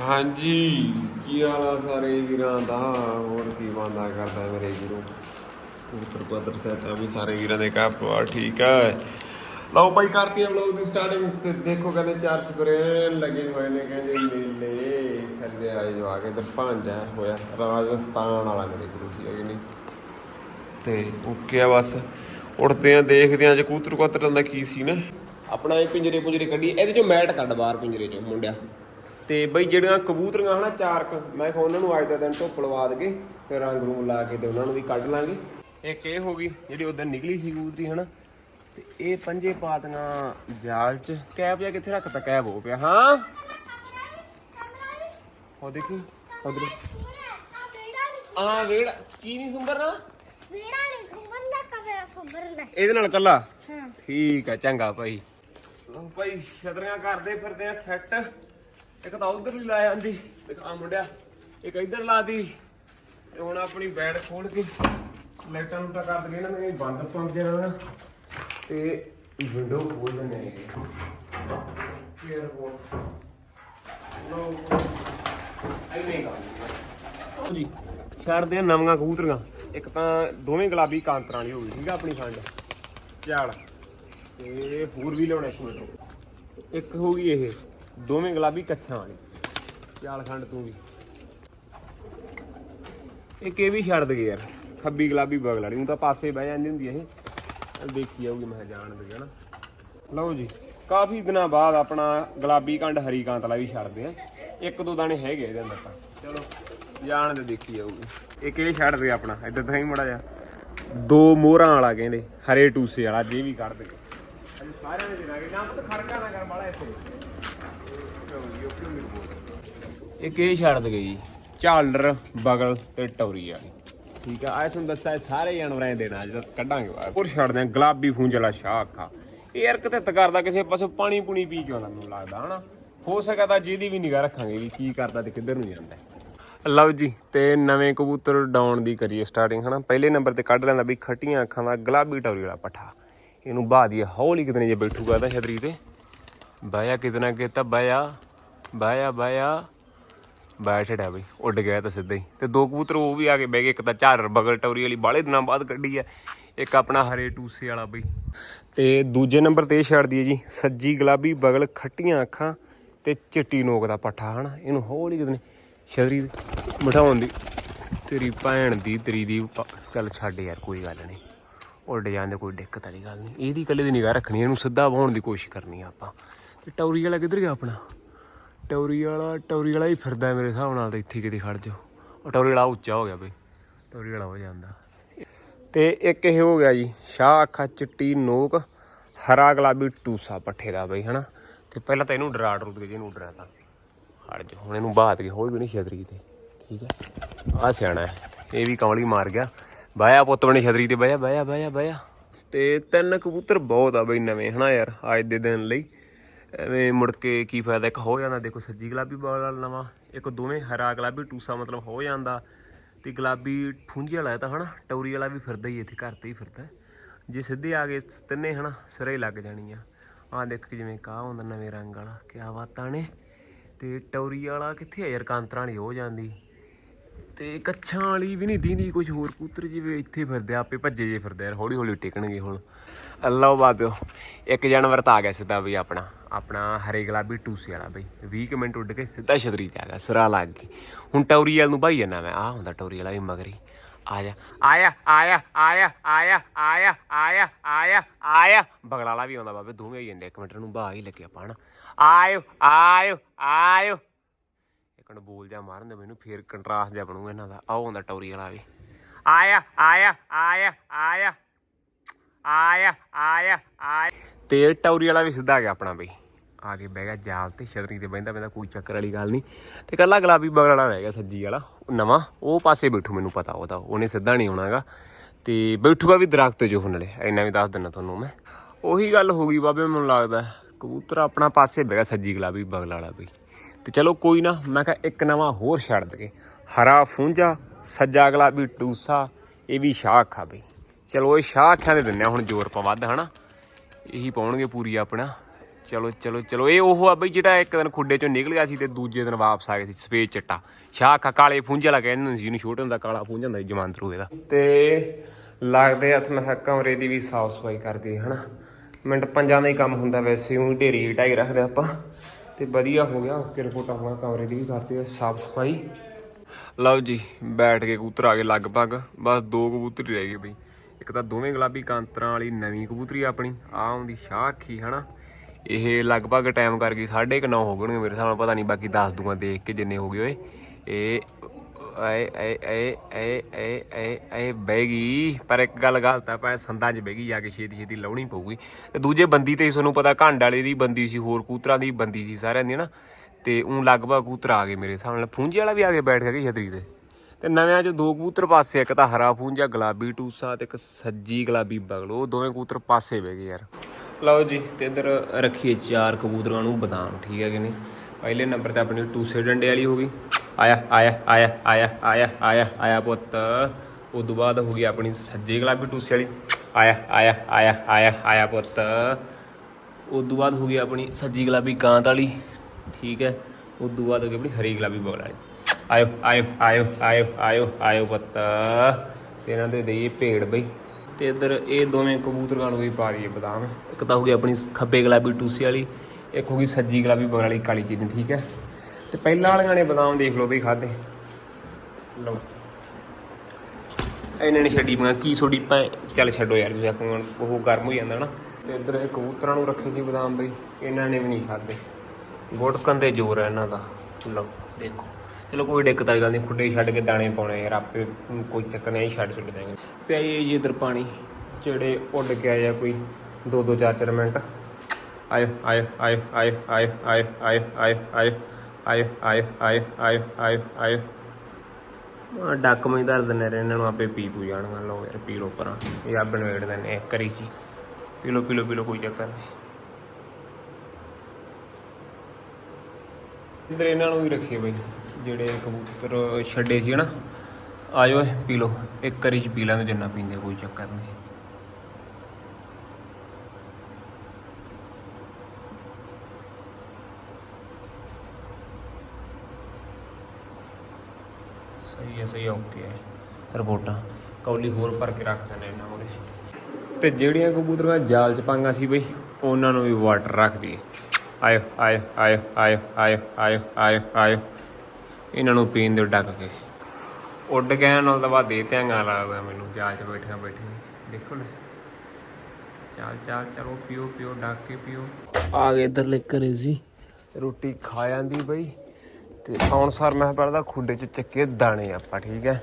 ਹਾਂਜੀ, ਕੀ ਹਾਲ ਆ ਸਾਰੇ ਵੀਰਾਂ ਦਾ? ਹੋਰ ਕੀ ਬੰਦਾ ਕਰਦਾ ਮੇਰੇ ਵੀਰੋ? ਉੱਤਰ ਪੱਤਰ ਸੈਟਾ ਵੀ ਸਾਰੇ ਵੀਰਾਂ ਦੇ ਕਾ ਪਰਿਵਾਰ ਠੀਕ ਹੈ ਲਓ ਭਾਈ, ਕਰਤੀ ਵਲੋਗ ਦੀ ਸਟਾਰਟਿੰਗ ਤੇ ਦੇਖੋ ਕਹਿੰਦੇ ਚਾਰ ਸਪਰੇ ਲੱਗੇ ਹੋਏ ਨੇ, ਕਹਿੰਦੇ ਮੇਲੇ ਚੱਲਦੇ ਆਏ ਜੋ ਆ ਕੇ ਤੇ ਭਾਂਜਾ ਹੋਇਆ, ਰਾਜਸਥਾਨ ਵਾਲਾ ਮੇਰੇ ਗੁਰੂ ਜੀ ਹੈ ਕਿ ਨਹੀਂ ਤੇ ਓਕੇ ਆ ਬਸ, ਉੱਠਦੇ ਆ, ਦੇਖਦੇ ਆ ਜੇ ਕਬੂਤਰ ਕਬੂਤਰਾਂ ਦਾ ਕੀ ਸੀ ਨਾ ਆਪਣਾ ਇਹ ਪਿੰਜਰੇ ਪੁੰਜਰੇ ਕੱਢੀ, ਇਹਦੇ ਚੋਂ ਮੈਟ ਕੱਢ ਬਾਹਰ ਪਿੰਜਰੇ ਚੋਂ, ਮੁੰਡਿਆ। ਤੇ ਬਈ ਜਿਹੜੀਆਂ ਕਬੂਤਰੀਆਂ ਹਨਾ ਚਾਰ ਕੁ, ਮੈਂ ਕਿਹਾ ਉਹਨਾਂ ਨੂੰ ਅੱਜ ਦਾ ਦਿਨ ਧੁੱਪ ਲਵਾ ਦਗੇ ਤੇ ਰੰਗ ਰੂੰਗ ਲਾ ਕੇ ਤੇ ਉਹਨਾਂ ਨੂੰ ਵੀ ਕੱਢ ਲਾਂਗੇ। ਇੱਕ ਇਹ ਹੋ ਗਈ ਜਿਹੜੀ ਉਦੋਂ ਨਿਕਲੀ ਸੀ ਕਬੂਤਰੀ ਹਨਾ? ਤੇ ਇਹ ਪੰਜੇ ਪਾਤੀਆਂ ਜਾਲ 'ਚ। ਕੈਬ ਜਾਂ ਕਿੱਥੇ ਰੱਖਤਾ? ਕੈਬ ਹੋ ਪਿਆ। ਹਾਂ? ਉਹ ਦੇਖੀ ਉਧਰ। ਆ ਵੇੜ ਕੀ ਨਹੀਂ ਸੁੰਬਰਨਾ? ਇਹਦੇ ਨਾਲ ਕੱਲਾ ਠੀਕ ਆ ਚੰਗਾ ਭਾਈ। ਲਓ ਭਾਈ ਛਤਰੀਆਂ ਕਰਦੇ ਫਿਰਦੇ ਆ ਸੈੱਟ। ਇੱਕ ਤਾਂ ਉਧਰ ਹੀ ਲਾ ਜਾਂਦੀ ਇੱਕ ਆ ਮੁੰਡਿਆ, ਇੱਕ ਇੱਧਰ ਲਾਦੀ ਤੇ ਹੁਣ ਆਪਣੀ ਬੈਡ ਖੋਲ ਕੇ ਲਾਈਟਾਂ ਨੂੰ ਤਾਂ ਕਰ ਦਗੇ ਇਹਨਾਂ ਨੇ ਬੰਦ ਪੰਪ ਜਿਹੜਾ ਤੇ ਵਿੰਡੋ ਖੋਲ ਦਿੰਦੇ ਨੇ ਫੇਰ ਉਹ ਲੋ ਆਈ ਨਹੀਂ ਲਓ ਜੀ, ਛੱਡਦੇ ਆ ਨਵੀਆਂ ਕਬੂਤਰੀਆਂ। ਇੱਕ ਤਾਂ ਦੋਵੇਂ ਗੁਲਾਬੀ ਕਾਂਤਰਾਂ ਵਾਲੀ ਹੋ ਗਈ, ਠੀਕ ਆ ਆਪਣੀ ਖੰਡ। ਚਾਲ ਤੇ ਹੋਰ ਵੀ ਲਿਆਉਣਾ ਇੱਕ ਇੱਕ ਹੋ ਗਈ ਇਹ। ਦੋਵੇਂ ਗੁਲਾਬੀ ਕੱਛਾਂ ਵਾਲੀ। ਚਾਲ ਖੰਡ ਤੂੰ ਵੀ। ਇੱਕ ਇਹ ਵੀ ਛੱਡ ਦਗੇ ਯਾਰ, ਖੱਬੀ ਗੁਲਾਬੀ ਬਗਲ ਨੂੰ ਤਾਂ ਪਾਸੇ ਬਹਿ ਜਾਂਦੀ ਹੁੰਦੀ ਇਹ। ਦੇਖੀ ਜਾਊਗੀ ਮੈਂ ਜਾਣ ਦੇ ਨਾ ਲਓ ਜੀ, ਕਾਫੀ ਦਿਨਾਂ ਬਾਅਦ ਆਪਣਾ ਗੁਲਾਬੀ ਕੰਡ ਹਰੀ ਕਾਂਤ ਵਾਲਾ ਵੀ ਛੱਡਦੇ ਆ। ਇੱਕ ਦੋ ਦਾਣੇ ਹੈਗੇ ਇਹਦੇ ਅੰਦਰ ਤਾਂ। ਚਲੋ, ਜਾਣ ਦੇ ਦੇਖੀ ਜਾਊਗੀ ਇੱਕ ਇਹ ਛੱਡ ਦੇ ਆਪਣਾ, ਇੱਧਰ ਤਾਂ ਹੀ ਮੜਾ ਜਾ ਦੋ ਮੋਹਰਾਂ ਵਾਲਾ ਕਹਿੰਦੇ, ਹਰੇ ਟੂਸੇ ਵਾਲਾ ਜੇ ਵੀ ਕੱਢ ਦੇ। ਅਸੀਂ ਸਾਰਿਆਂ ਨੇ ਦੇਣਾਗੇ ਨਾ ਪੁੱਤ ਖੜਕਾ ਨਾ ਕਰ ਬਾਲਾ ਇੱਥੇ। ਇਹ ਛੱਡ ਦੇ ਜੀ। ਝਾਲਰ ਬਗਲ ਤੇ ਟੌਰੀ ਵਾਲੀ। ਠੀਕ ਆ ਦੱਸਿਆ ਇਹ ਸਾਰੇ ਜਾਨਵਰਾਂ ਦੇ ਦੇਣਾ ਤੱਕ ਕੱਢਾਂਗੇ ਬਾਹਰ ਹੋਰ ਛੱਡਦੇ ਆ ਗੁਲਾਬੀ ਫੂੰਜਲਾ ਸ਼ਾਹ ਅੱਖਾਂ ਇਹ ਯਾਰ ਕਿਤੇ ਕਰਦਾ ਕਿਸੇ ਪਾਸੇ ਪਾਣੀ ਪੂਣੀ ਪੀ ਕੇ ਆਉਂਦਾ ਮੈਨੂੰ ਲੱਗਦਾ ਹਨਾ? ਹੋ ਸਕਦਾ ਜਿਹਦੀ ਵੀ ਨਿਗਾਹ ਰੱਖਾਂਗੇ ਵੀ ਕੀ ਕਰਦਾ ਤੇ ਕਿੱਧਰ ਨੂੰ ਜਾਂਦਾ ਲਓ ਜੀ ਤੇ ਨਵੇਂ ਕਬੂਤਰ ਡਾਉਣ ਦੀ ਕਰੀਏ ਸਟਾਰਟਿੰਗ ਹਨਾ? ਪਹਿਲੇ ਨੰਬਰ ਤੇ ਕੱਢ ਲੈਂਦਾ ਵੀ ਖੱਟੀਆਂ ਅੱਖਾਂ ਦਾ ਗੁਲਾਬੀ ਟੌਰੀ ਵਾਲਾ ਪੱਠਾ। ਇਹਨੂੰ ਬਾਹ ਦੀ ਹੌਲੀ ਕਿਤਨੇ ਜੇ ਬੈਠੂਗਾ ਤਾਂ ਛਤਰੀ ਤੇ। ਬਾਇਆ ਕਿਤਨਾ ਕਿਤਾ ਬਾਇਆ ਬਾਇਆ ਬਾਇਆ। ਬੈਠੜਾ ਬਈ, ਉੱਡ ਗਿਆ ਤਾਂ ਸਿੱਧਾ ਹੀ। ਤੇ ਦੋ ਕਬੂਤਰ ਉਹ ਵੀ ਆ ਕੇ ਬਹਿ ਗਏ, ਇੱਕ ਤਾਂ ਝਾਰ ਬਗਲ ਟੌਰੀ ਵਾਲੀ ਬਾਲੇ ਦਿਨਾਂ ਬਾਅਦ ਕੱਢੀ ਹੈ ਇੱਕ ਆਪਣਾ ਹਰੇ ਟੂਸੇ ਵਾਲਾ ਬਈ। ਤੇ ਦੂਜੇ ਨੰਬਰ ਤੇ ਇਹ ਛੱਡ ਦਈਏ ਜੀ, ਸੱਜੀ ਗੁਲਾਬੀ ਬਗਲ ਖੱਟੀਆਂ ਅੱਖਾਂ ਤੇ ਚਿੱਟੀ ਨੋਕ ਦਾ ਪੱਠਾ, ਹਨਾ? ਇਹਨੂੰ ਹੌਲੀ ਕਿਤਨੇ ਸ਼ਦਰੀ ਬਿਠਾਉਣ ਦੀ। ਤੇਰੀ ਭੈਣ ਦੀ, ਤੇਰੀ ਦੀ ਚੱਲ ਛੱਡ ਯਾਰ, ਕੋਈ ਗੱਲ ਨਹੀਂ। ਉੱਡ ਜਾਂਦੇ ਕੋਈ ਦਿੱਕਤ ਵਾਲੀ ਗੱਲ ਨਹੀਂ। ਇਹਦੀ ਕੱਲੇ ਦੀ ਨਿਗਾਹ ਰੱਖਣੀ ਇਹਨੂੰ ਸਿੱਧਾ ਵਾਉਣ ਦੀ ਕੋਸ਼ਿਸ਼ ਕਰਨੀ ਆ ਆਪਾਂ। ਤੇ ਟੌਰੀ ਵਾਲਾ ਕਿੱਧਰ ਗਿਆ ਆਪਣਾ? ਟੌਰੀ ਵਾਲਾ ਟੌਰੀ ਵਾਲਾ ਹੀ ਫਿਰਦਾ ਮੇਰੇ ਹਿਸਾਬ ਨਾਲ ਤਾਂ ਇੱਥੇ ਕਿਤੇ ਖੜ ਜਾ ਉਹ ਟੌਰੀ ਵਾਲਾ ਉੱਚਾ ਹੋ ਗਿਆ ਬਈ। ਟੌਰੀ ਵਾਲਾ ਹੋ ਜਾਂਦਾ। ਤੇ ਇੱਕ ਇਹ ਹੋ ਗਿਆ ਜੀ, ਸ਼ਾਹ ਅੱਖਾਂ ਚਿੱਟੀ ਨੋਕ, ਹਰਾ ਗੁਲਾਬੀ ਟੂਸਾ ਪੱਠੇ ਦਾ ਬਈ, ਹਨਾ? ਤੇ ਪਹਿਲਾਂ ਤਾਂ ਇਹਨੂੰ ਡਰਾ ਡਰੂ ਕੇ ਜਿਹਨੂੰ ਡਰਾ ਤਾਂ ਹਟ ਜਾ ਹੁਣ ਇਹਨੂੰ ਬਾਤ ਕੇ ਹੌਲੀ ਨਹੀਂ ਛਤਰੀ ਤੇ ਠੀਕ ਹੈ? ਆ ਸਿਆਣਾ ਹੈ। ਇਹ ਵੀ ਕਮਲੀ ਮਾਰ ਗਿਆ। ਬਾਇਆ ਪੁੱਤ ਬਣੇ ਛਤਰੀ ਤੇ, ਬਾਇਆ ਬਾਇਆ ਬਾਇਆ ਬਾਇਆ। ਤੇ ਤਿੰਨ ਕਬੂਤਰ ਬਹੁਤ ਆ ਬਈ ਨਵੇਂ, ਹਨਾ ਯਾਰ? ਅੱਜ ਦੇ ਦਿਨ ਲਈ। ਐਵੇਂ ਮੁੜ ਕੇ ਕੀ ਫਾਇਦਾ, ਇੱਕ ਹੋ ਜਾਂਦਾ, ਦੇਖੋ ਸੱਜੀ ਗੁਲਾਬੀ ਬਾਲ ਵਾਲਾ ਨਵਾਂ, ਇੱਕ ਦੋਵੇਂ ਹਰਾ ਗੁਲਾਬੀ ਟੂਸਾ ਮਤਲਬ ਹੋ ਜਾਂਦਾ, ਤੇ ਗੁਲਾਬੀ ਫੁੰਜੀ ਵਾਲਾ ਇਹ ਤਾਂ ਹਨਾ, ਟੌਰੀ ਵਾਲਾ ਵੀ ਫਿਰਦਾ ਹੀ ਇੱਥੇ, ਘਰ ਤੇ ਹੀ ਫਿਰਦਾ। ਜੇ ਸਿੱਧੇ ਆ ਗਏ ਤਿੰਨੇ ਹਨਾ, ਸਿਰੇ ਲੱਗ ਜਾਣੀ ਆ ਆਹ ਦੇਖ ਜਿਵੇਂ ਕਾਹ ਹੁੰਦਾ, ਨਵੇਂ ਰੰਗ ਵਾਲਾ, ਕਿਆ ਬਾਤਾਂ ਨੇ। ਤੇ ਟੌਰੀ ਵਾਲਾ ਕਿੱਥੇ ਆ ਯਾਰ ਕਾਂਤਰਾਂ ਵਾਲੀ ਹੋ ਜਾਂਦੀ। ਤੇ ਕੱਛਾਂ ਵਾਲੀ ਵੀ ਨਹੀਂ ਦੀਂਦੀ ਕੁਝ ਹੋਰ ਕੂਤਰ ਜਿਵੇਂ ਇੱਥੇ ਫਿਰਦੇ ਆ, ਆਪੇ ਭੱਜੇ ਜੇ ਫਿਰਦੇ ਯਾਰ ਹੌਲੀ ਹੌਲੀ ਟਿਕਣਗੇ ਹੁਣ। ਅੱਲਾਹ ਬਾਬਿਓ ਇੱਕ ਜਾਨਵਰ ਤਾਂ ਆ ਗਿਆ ਸਿੱਧਾ ਬਈ ਆਪਣਾ ਆਪਣਾ ਹਰੇ ਗੁਲਾਬੀ ਟੂਸੇ ਵਾਲਾ ਬਈ 20 ਕੁ ਮਿੰਟ ਉੱਡ ਕੇ ਸਿੱਧਾ ਛਤਰੀ ਤੇ ਆ ਗਿਆ ਸਿਰਾ ਲੱਗ ਗਈ। ਹੁਣ ਟੌਰੀ ਵਾਲ ਨੂੰ ਭਾਈ ਜਾਂਦਾ ਮੈਂ ਆ ਹੁੰਦਾ ਟੌਰੀ ਵਾਲਾ ਵੀ ਮਗਰੀ ਆਇਆ ਆਇਆ ਆਇਆ ਆਇਆ ਆਇਆ ਆਇਆ ਆਇਆ ਆਇਆ ਆਇਆ ਬਗਲਾ ਵਾਲਾ ਵੀ ਆਉਂਦਾ ਬਾਬੇ ਦੋਵੇਂ ਹੀ ਜਾਂਦੇ ਇੱਕ ਮਿੰਟ ਨੂੰ ਬਾਹ ਹੀ ਲੱਗਿਆ ਪਾਣ। ਆਇਓ ਆਇਓ ਆਇਓ। ਇੱਕ ਨੂੰ ਬੋਲ ਜਾ ਮਾਰਨ ਦੇ ਮੈਨੂੰ ਫੇਰ ਕੰਟਰਾਸਟ ਜਾ ਬਣੂਗਾ ਇਹਨਾਂ ਦਾ। ਆਹ ਹੁੰਦਾ ਟੌਰੀ ਵਾਲਾ ਵੀ। ਆਇਆ ਆਇਆ ਆਇਆ ਆਇਆ। ਆਇਆ ਆਇਆ ਆਇਆ। ਤੇ ਟੌਰੀ ਵਾਲਾ ਵੀ ਸਿੱਧਾ ਆ ਗਿਆ ਆਪਣਾ ਬਈ ਆ ਕੇ ਬਹਿ ਗਿਆ ਜਾਲ ਤੇ ਛਤਰੀ ਤੇ ਬਹਿੰਦਾ ਬਹਿੰਦਾ ਕੋਈ ਚੱਕਰ ਵਾਲੀ ਗੱਲ ਨਹੀਂ। ਤੇ ਕੱਲਾ ਗੁਲਾਬੀ ਬਗਲ ਵਾਲਾ ਰਹਿ ਗਿਆ ਸੱਜੀ ਵਾਲਾ ਨਵਾਂ। ਉਹ ਪਾਸੇ ਬੈਠੂ ਮੈਨੂੰ ਪਤਾ ਉਹਦਾ ਉਹਨੇ ਸਿੱਧਾ ਨਹੀਂ ਆਉਣਾਗਾ ਤੇ ਬੈਠੂਗਾ ਵੀ ਦਰਖਤ ਜੋ ਹੁਣਲੇ ਇੰਨਾ ਵੀ ਦੱਸ ਦਿੰਦਾ ਤੁਹਾਨੂੰ ਮੈਂ। ਉਹੀ ਗੱਲ ਹੋ ਗਈ ਬਾਬੇ ਮੈਨੂੰ ਲੱਗਦਾ। ਕਬੂਤਰ ਆਪਣਾ ਪਾਸੇ ਬਹਿ ਗਿਆ ਸੱਜੀ ਗੁਲਾਬੀ ਬਗਲ ਵਾਲਾ ਬਈ ਤੇ ਚਲੋ ਕੋਈ ਨਾ, ਮੈਂ ਕਿਹਾ ਇੱਕ ਨਵਾਂ ਹੋਰ ਛੱਡ ਦਗੇ ਹਰਾ ਫੂੰਜਾ ਸੱਜਾ ਅਗਲਾ ਵੀ ਟੂਸਾ, ਇਹ ਵੀ ਸ਼ਾਹ ਅੱਖਾਂ ਬਈ। ਚਲੋ ਇਹ ਸ਼ਾਹ ਅੱਖਾਂ ਦੇ ਦਿੰਨੇ ਆ, ਹੁਣ ਜ਼ੋਰ ਪਾ ਵੱਧ, ਹਨਾ? ਇਹੀ ਪਾਉਣਗੇ ਪੂਰੀ ਆਪਣਾ। ਚਲੋ ਚਲੋ ਚਲੋ, ਇਹ ਉਹ ਆ ਬਈ ਜਿਹੜਾ ਇੱਕ ਦਿਨ ਖੁੱਡੇ ਚੋਂ ਨਿਕਲ ਗਿਆ ਸੀ ਤੇ ਦੂਜੇ ਦਿਨ ਵਾਪਸ ਆ ਗਿਆ ਸੀ, ਸਫੇਦ ਚਿੱਟਾ। ਸ਼ਾਹ ਕਾ ਕਾਲੇ ਫੁੰਝ ਵਾਲਾ ਕਹਿੰਦੇ ਸੀ ਇਹਨੂੰ ਛੋਟੇ ਹੁੰਦਾ, ਕਾਲਾ ਫੁੰਝ ਹੁੰਦਾ ਸੀ ਜਮਾਂਦਰੂ ਇਹਦਾ। ਤੇ ਲੱਗਦੇ ਹੱਥ ਮੈਂ ਕਿਹਾ ਕਮਰੇ ਦੀ ਵੀ ਸਾਫ਼ ਸਫ਼ਾਈ ਕਰਦੀ ਹਨਾ? ਮਿੰਟ ਪੰਜਾਂ ਦਾ ਹੀ ਕੰਮ ਹੁੰਦਾ ਵੈਸੇ ਉਹ ਢੇਰੀ ਢਾਈ ਰੱਖਦੇ ਆਪਾਂ। ਤੇ ਵਧੀਆ ਹੋ ਗਿਆ। ਓਕੇ ਰਿਪੋਰਟ ਆਪਣਾ ਕਮਰੇ ਦੀ ਵੀ ਕਰਤੀ ਹੈ ਸਾਫ਼ ਸਫ਼ਾਈ। ਲਓ ਜੀ, ਬੈਠ ਕੇ ਕਬੂਤਰ ਆ ਗਏ ਲਗਭਗ। ਬਸ ਦੋ ਕਬੂਤਰ ਹੀ ਰਹਿ ਗਏ ਬਈ। ਇੱਕ ਤਾਂ ਦੋਵੇਂ ਗੁਲਾਬੀ ਕਾਂਤਰਾਂ ਵਾਲੀ ਨਵੀਂ ਕਬੂਤਰੀ ਆਪਣੀ। ਆ ਆਉਂਦੀ ਸ਼ਾਹ ਅੱਖੀ ਹਨਾ? ਇਹ ਲਗਭਗ ਟਾਈਮ ਕਰ ਗਈ 9:30 ਹੋ ਗਣਗੇ ਮੇਰੇ ਹਿਸਾਬ ਨਾਲ, ਪਤਾ ਨਹੀਂ ਬਾਕੀ ਦੱਸ ਦੂੰਗਾ ਦੇਖ ਕੇ ਜਿੰਨੇ ਹੋ ਗਏ ਓਏ ਇਹ ਏ ਏ ਏ ਏ ਏ ਏ ਏ ਬਹਿ ਗਈ। ਪਰ ਇੱਕ ਗੱਲ ਗਲਤ ਆ, ਭਾਵੇਂ ਸੰਦਾਂ 'ਚ ਬਹਿ ਗਈ, ਜਾ ਕੇ ਛੇਤੀ ਛੇਤੀ ਲਾਉਣੀ ਪਊਗੀ। ਤੇ ਦੂਜੇ ਬੰਦੀ ਤੇ ਤੁਹਾਨੂੰ ਪਤਾ ਘੰਡ ਵਾਲੇ ਦੀ ਬੰਦੀ ਸੀ, ਹੋਰ ਕੂਤਰਾਂ ਦੀ ਬੰਦੀ ਸੀ, ਸਾਰਿਆਂ ਦੀ ਨਾ। ਤੇ ਉਹ ਲਗਭਗ ਕੂਤਰ ਆ ਗਏ ਮੇਰੇ ਹਿਸਾਬ ਨਾਲ। ਫੂੰਜੇ ਵਾਲਾ ਵੀ ਆ ਕੇ ਬੈਠ ਗਿਆ ਕਿ ਛਤਰੀ ਤੇ? ਤੇ ਨਵਿਆਂ 'ਚ ਦੋ ਕਬੂਤਰ ਪਾਸੇ, ਇੱਕ ਤਾਂ ਹਰਾ ਫੂੰਜਾ ਗੁਲਾਬੀ ਟੂਸਾ ਤੇ ਇੱਕ ਸੱਜੀ ਗੁਲਾਬੀ ਬਗਲੋ। ਉਹ ਦੋਵੇਂ ਕਬੂਤਰ ਪਾਸੇ ਬਹਿ ਗਏ ਯਾਰ। ਲਓ ਜੀ, ਤੇ ਇੱਧਰ ਰੱਖੀਏ ਚਾਰ ਕਬੂਤਰਾਂ ਨੂੰ ਬਦਾਮ, ਠੀਕ ਹੈ ਕਿ ਨਹੀਂ? ਪਹਿਲੇ ਨੰਬਰ ਤੇ ਆਪਣੀ ਟੂਸੇ ਡੰਡੇ ਵਾਲੀ ਹੋ ਗਈ। ਆਇਆ ਆਇਆ ਆਇਆ ਆਇਆ ਆਇਆ ਆਇਆ ਆਇਆ ਪੁੱਤ। ਉਸ ਤੋਂ ਬਾਅਦ ਹੋ ਗਈ ਆਪਣੀ ਸੱਜੇ ਗੁਲਾਬੀ ਟੂਸੇ ਵਾਲੀ। ਆਇਆ ਆਇਆ ਆਇਆ ਆਇਆ ਆਇਆ ਪੁੱਤ। ਉਸ ਤੋਂ ਬਾਅਦ ਹੋ ਗਈ ਆਪਣੀ ਸੱਜੀ ਗੁਲਾਬੀ ਕਾਂਤ ਵਾਲੀ। ਠੀਕ ਹੈ। ਉਸ ਤੋਂ ਬਾਅਦ ਹੋ ਗਈ ਆਪਣੀ ਹਰੀ ਗੁਲਾਬੀ ਬਗਲ ਵਾਲੀ। ਆਇਓ ਆਇਓ ਆਇਓ ਆਇਓ ਆਇਓ ਆਇਓ ਪੁੱਤ। ਤੇ ਇਹਨਾਂ ਦੇ ਦਈਏ ਭੇੜ ਬਈ। ਤੇ ਇੱਧਰ ਇਹ ਦੋਵੇਂ ਕਬੂਤਰਾਂ ਨੂੰ ਵੀ ਪਾ ਦਈਏ ਬਦਾਮ। ਇੱਕ ਤਾਂ ਹੋ ਗਈ ਆਪਣੀ ਖੱਬੇ ਗੁਲਾਬੀ ਟੂਸੇ ਵਾਲੀ। ਇੱਕ ਹੋ ਗਈ ਸੱਜੀ ਗੁਲਾਬੀ ਬਗਲ ਵਾਲੀ ਕਾਲੀ ਚੀਨੀ, ਠੀਕ ਹੈ। ਤੇ ਪਹਿਲਾਂ ਵਾਲੀਆਂ ਨੇ ਬਦਾਮ ਦੇਖ ਲਓ ਬਈ ਖਾਦੇ ਲਓ। ਇਹਨਾਂ ਨੇ ਛੱਡੀ ਪਾ ਕੀ ਛੋੜੀ ਪਾ ਚੱਲ ਛੱਡੋ ਯਾਰ, ਤੁਸੀਂ ਆਖੋ ਉਹ ਗਰਮ ਹੋ ਜਾਂਦਾ ਨਾ। ਤੇ ਇੱਧਰ ਇਹ ਕਬੂਤਰਾਂ ਨੂੰ ਰੱਖੇ ਸੀ ਬਦਾਮ ਬਈ, ਇਹਨਾਂ ਨੇ ਵੀ ਨਹੀਂ ਖਾਦੇ ਗੁੜਕਣ ਦੇ ਜ਼ੋਰ ਹੈ ਇਹਨਾਂ ਦਾ। ਲਓ, ਦੇਖੋ। ਚਲੋ ਕੋਈ ਦਿੱਕਤ ਵਾਲੀ ਗੱਲ ਨਹੀਂ, ਖੁੱਡੇ ਛੱਡ ਕੇ ਦਾਣੇ ਪਾਉਣੇ ਯਾਰ, ਆਪੇ ਕੋਈ ਚੱਕਰ ਨਹੀਂ ਛੱਡ ਛੱਡ ਦੇਣਗੇ ਤੇ ਇਹ ਜੀ ਇੱਧਰ ਪਾਣੀ, ਜਿਹੜੇ ਉੱਡ ਕੇ ਆਇਆ ਕੋਈ 2 2 4 4 ਮਿੰਟ। ਆਇਓ ਆਇਓ ਆਇਓ ਆਇਓ ਆਇਓ ਆਇਓ ਆਇਓ ਆਇਓ। ਆਇਓ ਆਇਓ ਆਇਓ ਆਇਓ ਆਇਓ ਆਇਓ। ਡੱਕ ਮੈਂ ਧਰ ਦਿੰਦੇ ਰਹੇ ਇਹਨਾਂ ਨੂੰ ਆਪੇ ਪੀ ਪੂ ਜਾਣਗਾ ਲਓ ਯਾਰ, ਪੀ ਲਓ ਪਰਾਂ। ਇਹ ਆ ਬਨਵੇੜ ਦਿੰਦੇ ਇੱਕ ਕਰੀ ਜੀ। ਪੀ ਲਓ ਪੀ ਲਓ ਪੀ ਲਓ, ਕੋਈ ਚੱਕਰ ਨਹੀਂ। ਇੱਧਰ ਇਹਨਾਂ ਨੂੰ ਵੀ ਰੱਖੀਏ ਬਈ, ਜਿਹੜੇ ਕਬੂਤਰ ਛੱਡੇ ਸੀ ਨਾ ਆਇਓ ਏ ਪੀ ਲਓ, ਇੱਕ ਕਰੀ ਚ ਪੀ ਲੈਂਦੇ ਜਿੰਨਾ ਪੀਂਦੇ, ਕੋਈ ਚੱਕਰ ਨਹੀਂ। ਸਹੀ ਹੈ ਸਹੀ ਹੈ ਓਕੇ ਹੈ। ਰਿਪੋਰਟਾਂ। ਕੌਲੀ ਹੋਰ ਭਰ ਕੇ ਰੱਖ ਦਿੰਦੇ ਇਹਨਾਂ ਉਹਦੇ ਤੇ ਜਿਹੜੀਆਂ ਕਬੂਤਰਾਂ ਜਾਲ ਚ ਪਾਂਗਾ ਸੀ ਬਈ ਉਹਨਾਂ ਨੂੰ ਵੀ ਵਾਟਰ ਰੱਖ ਦਈਏ। ਆਇਓ ਆਇਓ ਆਇਓ ਆਇਓ ਆਇਓ ਆਇਓ ਆਇਓ ਆਇਓ। ਇਹਨਾਂ ਨੂੰ ਪੀਣ ਦਿਓ ਡੱਕ ਕੇ। ਉੱਡ ਗਏ ਨਾਲ ਤਾਂ ਬਾਅਦ ਦੇ ਧਿਆਂਗਾ ਲੱਗਦਾ ਮੈਨੂੰ ਜਾਲ ਚ ਬੈਠਿਆ ਬੈਠੇ ਦੇਖੋ ਲੈ ਚਾਲ ਚਾਲ ਚਲੋ ਪੀਓ ਪੀਓ ਡੱਕ ਕੇ ਪੀਓ। ਆ ਗਏ ਇਧਰਲੇ ਘਰੇ ਸੀ ਰੋਟੀ ਖਾ ਜਾਂਦੀ ਬਈ। ਤੇ ਆਉਣ ਸਾਰ ਮੈਂ ਪਹਿਲਾਂ ਖੁੱਡੇ ਚ ਚੱਕੇ ਦਾਣੇ ਆਪਾਂ, ਠੀਕ ਹੈ?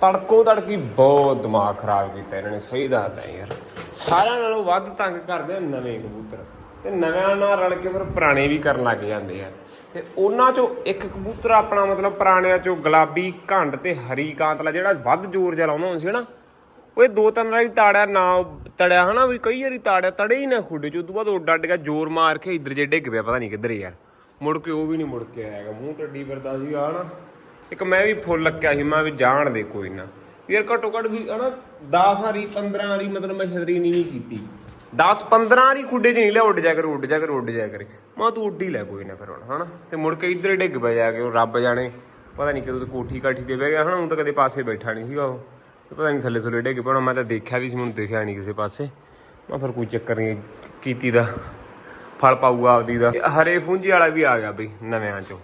ਤੜਕੋ ਤੜਕੀ ਬਹੁਤ ਦਿਮਾਗ ਖਰਾਬ ਕੀਤਾ ਇਹਨਾਂ ਨੇ, ਸਹੀ ਦੱਸਦਾ ਯਾਰ। ਸਾਰਿਆਂ ਨਾਲੋਂ ਵੱਧ ਤੰਗ ਕਰਦੇ ਆ ਨਵੇਂ ਕਬੂਤਰ। ਤੇ ਨਵਿਆਂ ਨਾਲ ਰਲ ਕੇ ਫਿਰ ਪੁਰਾਣੇ ਵੀ ਕਰਨ ਲੱਗ ਜਾਂਦੇ ਆ। ਤੇ ਉਹਨਾਂ ਚੋਂ ਇੱਕ ਕਬੂਤਰ ਆਪਣਾ ਮਤਲਬ ਪੁਰਾਣਿਆਂ ਚੋਂ ਗੁਲਾਬੀ ਘੰਡ ਤੇ ਹਰੀ ਕਾਂਤਲਾ ਜਿਹੜਾ ਵੱਧ ਜ਼ੋਰ ਜਿਹਾ ਲਾਉਂਦਾ ਹੁੰਦਾ ਸੀ ਨਾ, ਉਹ ਇਹ ਦੋ ਤਿੰਨ ਵਾਰੀ ਤਾੜਿਆ, ਨਾ ਉਹ ਤੜਿਆ, ਹਨਾ ਵੀ ਕਈ ਵਾਰੀ ਤਾੜਿਆ, ਤੜੇ ਹੀ ਨਾ ਖੁੱਡੇ ਚ, ਉਦੋਂ ਬਾਅਦ ਉਹ ਡੱਡ ਗਿਆ, ਜ਼ੋਰ ਮਾਰ ਕੇ ਇੱਧਰ ਜੇ ਡਿੱਗ ਪਿਆ, ਪਤਾ ਨਹੀਂ ਕਿੱਧਰ ਯਾਰ। ਮੁੜ ਕੇ ਉਹ ਵੀ ਨਹੀਂ ਮੁੜ ਕੇ ਆਏਗਾ ਮੂੰਹ ਟੱਡੀ ਫਿਰਦਾ ਸੀ ਆ ਨਾ ਇੱਕ ਮੈਂ ਵੀ ਫੁੱਲ ਲੱਕਿਆ ਸੀ ਮੈਂ ਵੀ ਜਾਣ ਦੇ ਕੋਈ ਨਾ। ਯਾਰ ਘੱਟੋ ਘੱਟ ਵੀ ਹਨਾ 10 ਵਾਰੀ 15 ਵਾਰੀ ਮਤਲਬ ਮੈਂ ਛਤਰੀ ਨਹੀਂ ਕੀਤੀ। 10 15 ਵਾਰੀ ਖੁੱਡੇ 'ਚ ਨਹੀਂ ਲਿਆ ਉੱਡ ਜਾ ਕਰ ਉੱਡ ਜਾ ਕਰ ਉੱਡ ਜਾ ਕਰੇ। ਮੈਂ ਤੂੰ ਉੱਡ ਹੀ ਲੈ ਕੋਈ ਨਾ ਫਿਰ ਹੁਣ ਹਨਾ। ਤੇ ਮੁੜ ਕੇ ਇੱਧਰ ਹੀ ਡਿੱਗ ਪਿਆ ਜਾ ਕੇ ਉਹ ਰੱਬ ਜਾਣੇ ਪਤਾ ਨਹੀਂ ਕਦੋਂ ਕੋਠੀ ਕਾਠੀ ਤੇ ਬਹਿ ਗਿਆ ਹਨਾ ਹੁਣ ਤਾਂ ਕਦੇ ਪਾਸੇ ਬੈਠਾ ਨਹੀਂ ਸੀਗਾ ਉਹ। ਪਤਾ ਨਹੀਂ ਥੱਲੇ ਥੱਲੇ ਡਿੱਗ ਪਿਆ ਹੋਣਾ, ਮੈਂ ਤਾਂ ਦੇਖਿਆ ਵੀ ਸੀ ਮੈਨੂੰ ਦਿਖਿਆ ਨਹੀਂ ਕਿਸੇ ਪਾਸੇ। ਮੈਂ ਫਿਰ ਕੋਈ ਚੱਕਰ ਨਹੀਂ ਕੀਤੀ ਦਾ। ਫਲ ਪਾਊਗਾ ਆਪਦੀ ਦਾ। ਹਰੇ ਫੁੰਝੇ ਵਾਲਾ ਵੀ ਆ ਗਿਆ ਬਈ ਨਵਿਆਂ ਚੋਂ।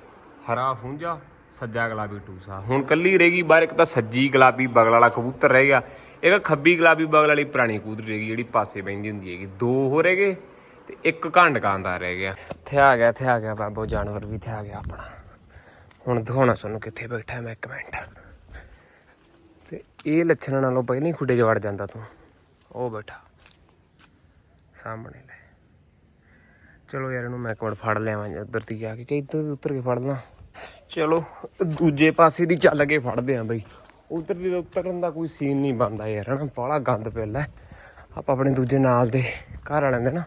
ਹਰਾ ਫੁੰਝਾ, ਸੱਜਾ ਗੁਲਾਬੀ ਟੂਸਾ। ਹੁਣ ਕੱਲੀ ਰਹਿ ਗਈ, ਬਾਹਰ ਇੱਕ ਤਾਂ ਸੱਜੀ ਗੁਲਾਬੀ ਬਗਲ ਵਾਲਾ ਕਬੂਤਰ ਰਹਿ ਗਿਆ। ਇੱਕ ਖੱਬੀ ਗੁਲਾਬੀ ਬਗਲ ਵਾਲੀ ਪੁਰਾਣੀ ਕਬੂਤਰੀ ਰਹਿ ਗਈ, ਜਿਹੜੀ ਪਾਸੇ ਬੈਂਦੀ ਹੁੰਦੀ ਹੈਗੀ। ਦੋ ਹੋ ਰਹਿ ਗਏ ਤੇ ਇੱਕ ਘੰਡ ਕਾਂਦਾ ਰਹਿ ਗਿਆ। ਇੱਥੇ ਆ ਗਿਆ, ਇੱਥੇ ਆ ਗਿਆ ਬਾਬੋ ਜਾਨਵਰ ਵੀ ਇੱਥੇ ਆ ਗਿਆ ਆਪਣਾ। ਹੁਣ ਦਿਖਾਉਣਾ ਤੁਹਾਨੂੰ ਕਿੱਥੇ ਬੈਠਾ ਮੈਂ ਇੱਕ ਮਿੰਟ। ਤੇ ਇਹ ਲੱਛਣਾਂ ਨਾਲੋਂ ਪਹਿਲਾਂ ਹੀ ਖੁੱਡੇ 'ਚ ਵੜ ਜਾਂਦਾ ਤੂੰ। ਉਹ ਬੈਠਾ। ਸਾਹਮਣੇ। ਚਲੋ ਯਾਰ ਇਹਨੂੰ ਮੈਂ ਇੱਕ ਮਿੰਟ ਫੜ ਲਿਆਵਾਂ ਉੱਧਰ ਦੀ ਜਾ ਕੇ, ਕਿ ਇੱਧਰ ਦੀ ਉੱਤਰ ਕੇ ਫੜਨਾ। ਚਲੋ, ਦੂਜੇ ਪਾਸੇ ਦੀ ਚੱਲ ਕੇ ਫੜਦੇ ਆਂ ਬਈ। ਉਧਰ ਦੀ ਉਤਰਨ ਦਾ ਕੋਈ ਸੀਨ ਨਹੀਂ ਬਣਦਾ ਯਾਰ, ਹਨਾ? ਬਾਹਲਾ ਗੰਦ ਪੈਲਾ ਆਪਾਂ ਆਪਣੇ ਦੂਜੇ ਨਾਲ ਦੇ ਘਰ ਵਾਲਿਆਂ ਦੇ ਨਾ,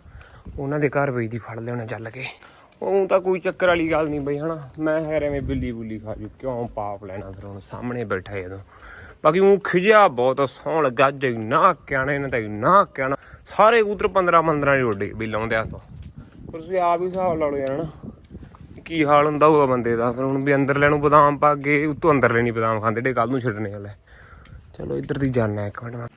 ਉਹਨਾਂ ਦੇ ਘਰ ਬਈ ਦੀ ਫੜ ਲਿਆਉਣਾ ਚੱਲ ਕੇ। ਉਹ ਤਾਂ ਕੋਈ ਚੱਕਰ ਵਾਲੀ ਗੱਲ ਨਹੀਂ ਬਈ, ਹਨਾ? ਮੈਂ ਹੈਰ ਐਵੇਂ ਬਿੱਲੀ ਬੁੱਲੀ ਖਾ ਜੂ, ਕਿਉਂ ਪਾਪ ਲੈਣਾ ਫਿਰ ਹੁਣ ਸਾਹਮਣੇ ਬੈਠਾ ਜਦੋਂ ਬਾਕੀ ਉਹ ਖਿਜਿਆ ਬਹੁਤ, ਸੌਣ ਲੱਗਾ ਜੇ ਨਾ ਕਹਿਣਾ ਇਹਨਾਂ ਤਾਂ ਨਾ ਕਹਿਣਾ ਸਾਰੇ ਕਬੂਤਰ 15 15 ਹੀ ਉੱਡੇ ਵੀ ਲਾਉਂਦੇ ਆ ਤੋਂ ਪਰ ਤੁਸੀਂ ਆਪ ਹੀ ਹਿਸਾਬ ਲਾ ਲਓ ਯਾਰ ਨਾ ਕੀ ਹਾਲ ਹੁੰਦਾ ਹੋਊਗਾ ਬੰਦੇ ਦਾ? ਫਿਰ ਹੁਣ ਵੀ ਅੰਦਰਲੇ ਨੂੰ ਬਦਾਮ ਪਾ ਕੇ ਉਤੋਂ ਅੰਦਰ ਲੈਣੀ ਬਦਾਮ ਖਾਂਦੇ ਜਿਹੜੇ ਕੱਲ ਨੂੰ ਛੱਡਣੇ ਵਾਲੇ ਚਲੋ ਇੱਧਰ ਦੀ ਜਾਣਾ ਇੱਕ ਮਿੰਟ ਮੈਂ।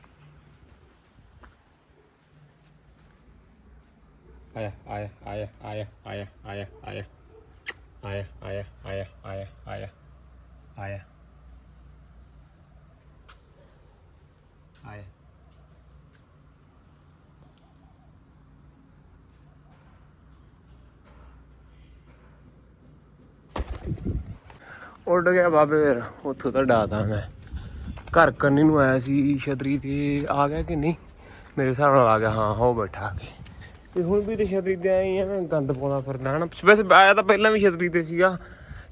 ਆਇਆ ਆਇਆ ਆਇਆ ਆਇਆ ਆਇਆ ਆਇਆ ਆਇਆ। ਆਇਆ ਆਇਆ ਆਇਆ ਆਇਆ ਆਇਆ ਆਇਆ। ਆਇਆ। ਉੱਡ ਗਿਆ ਬਾਬੇ ਫਿਰ, ਉੱਥੋਂ ਤਾਂ ਡਾਤਾ ਮੈਂ। ਘਰ ਕੰਨੀ ਨੂੰ ਆਇਆ ਸੀ ਛਤਰੀ ਤੇ, ਆ ਗਿਆ ਕਿ ਨਹੀਂ? ਮੇਰੇ ਹਿਸਾਬ ਨਾਲ ਆ ਗਿਆ, ਹਾਂ, ਹੋ ਬੈਠਾ ਆ ਕੇ। ਤੇ ਹੁਣ ਵੀ ਤੇ ਛਤਰੀ ਤੇ ਆਈ ਆ ਗੰਦ ਪਾਉਣਾ ਫਿਰਦਾ, ਹਨਾ? ਵੈਸੇ ਆਇਆ ਤਾਂ ਪਹਿਲਾਂ ਵੀ ਛਤਰੀ ਤੇ ਸੀਗਾ।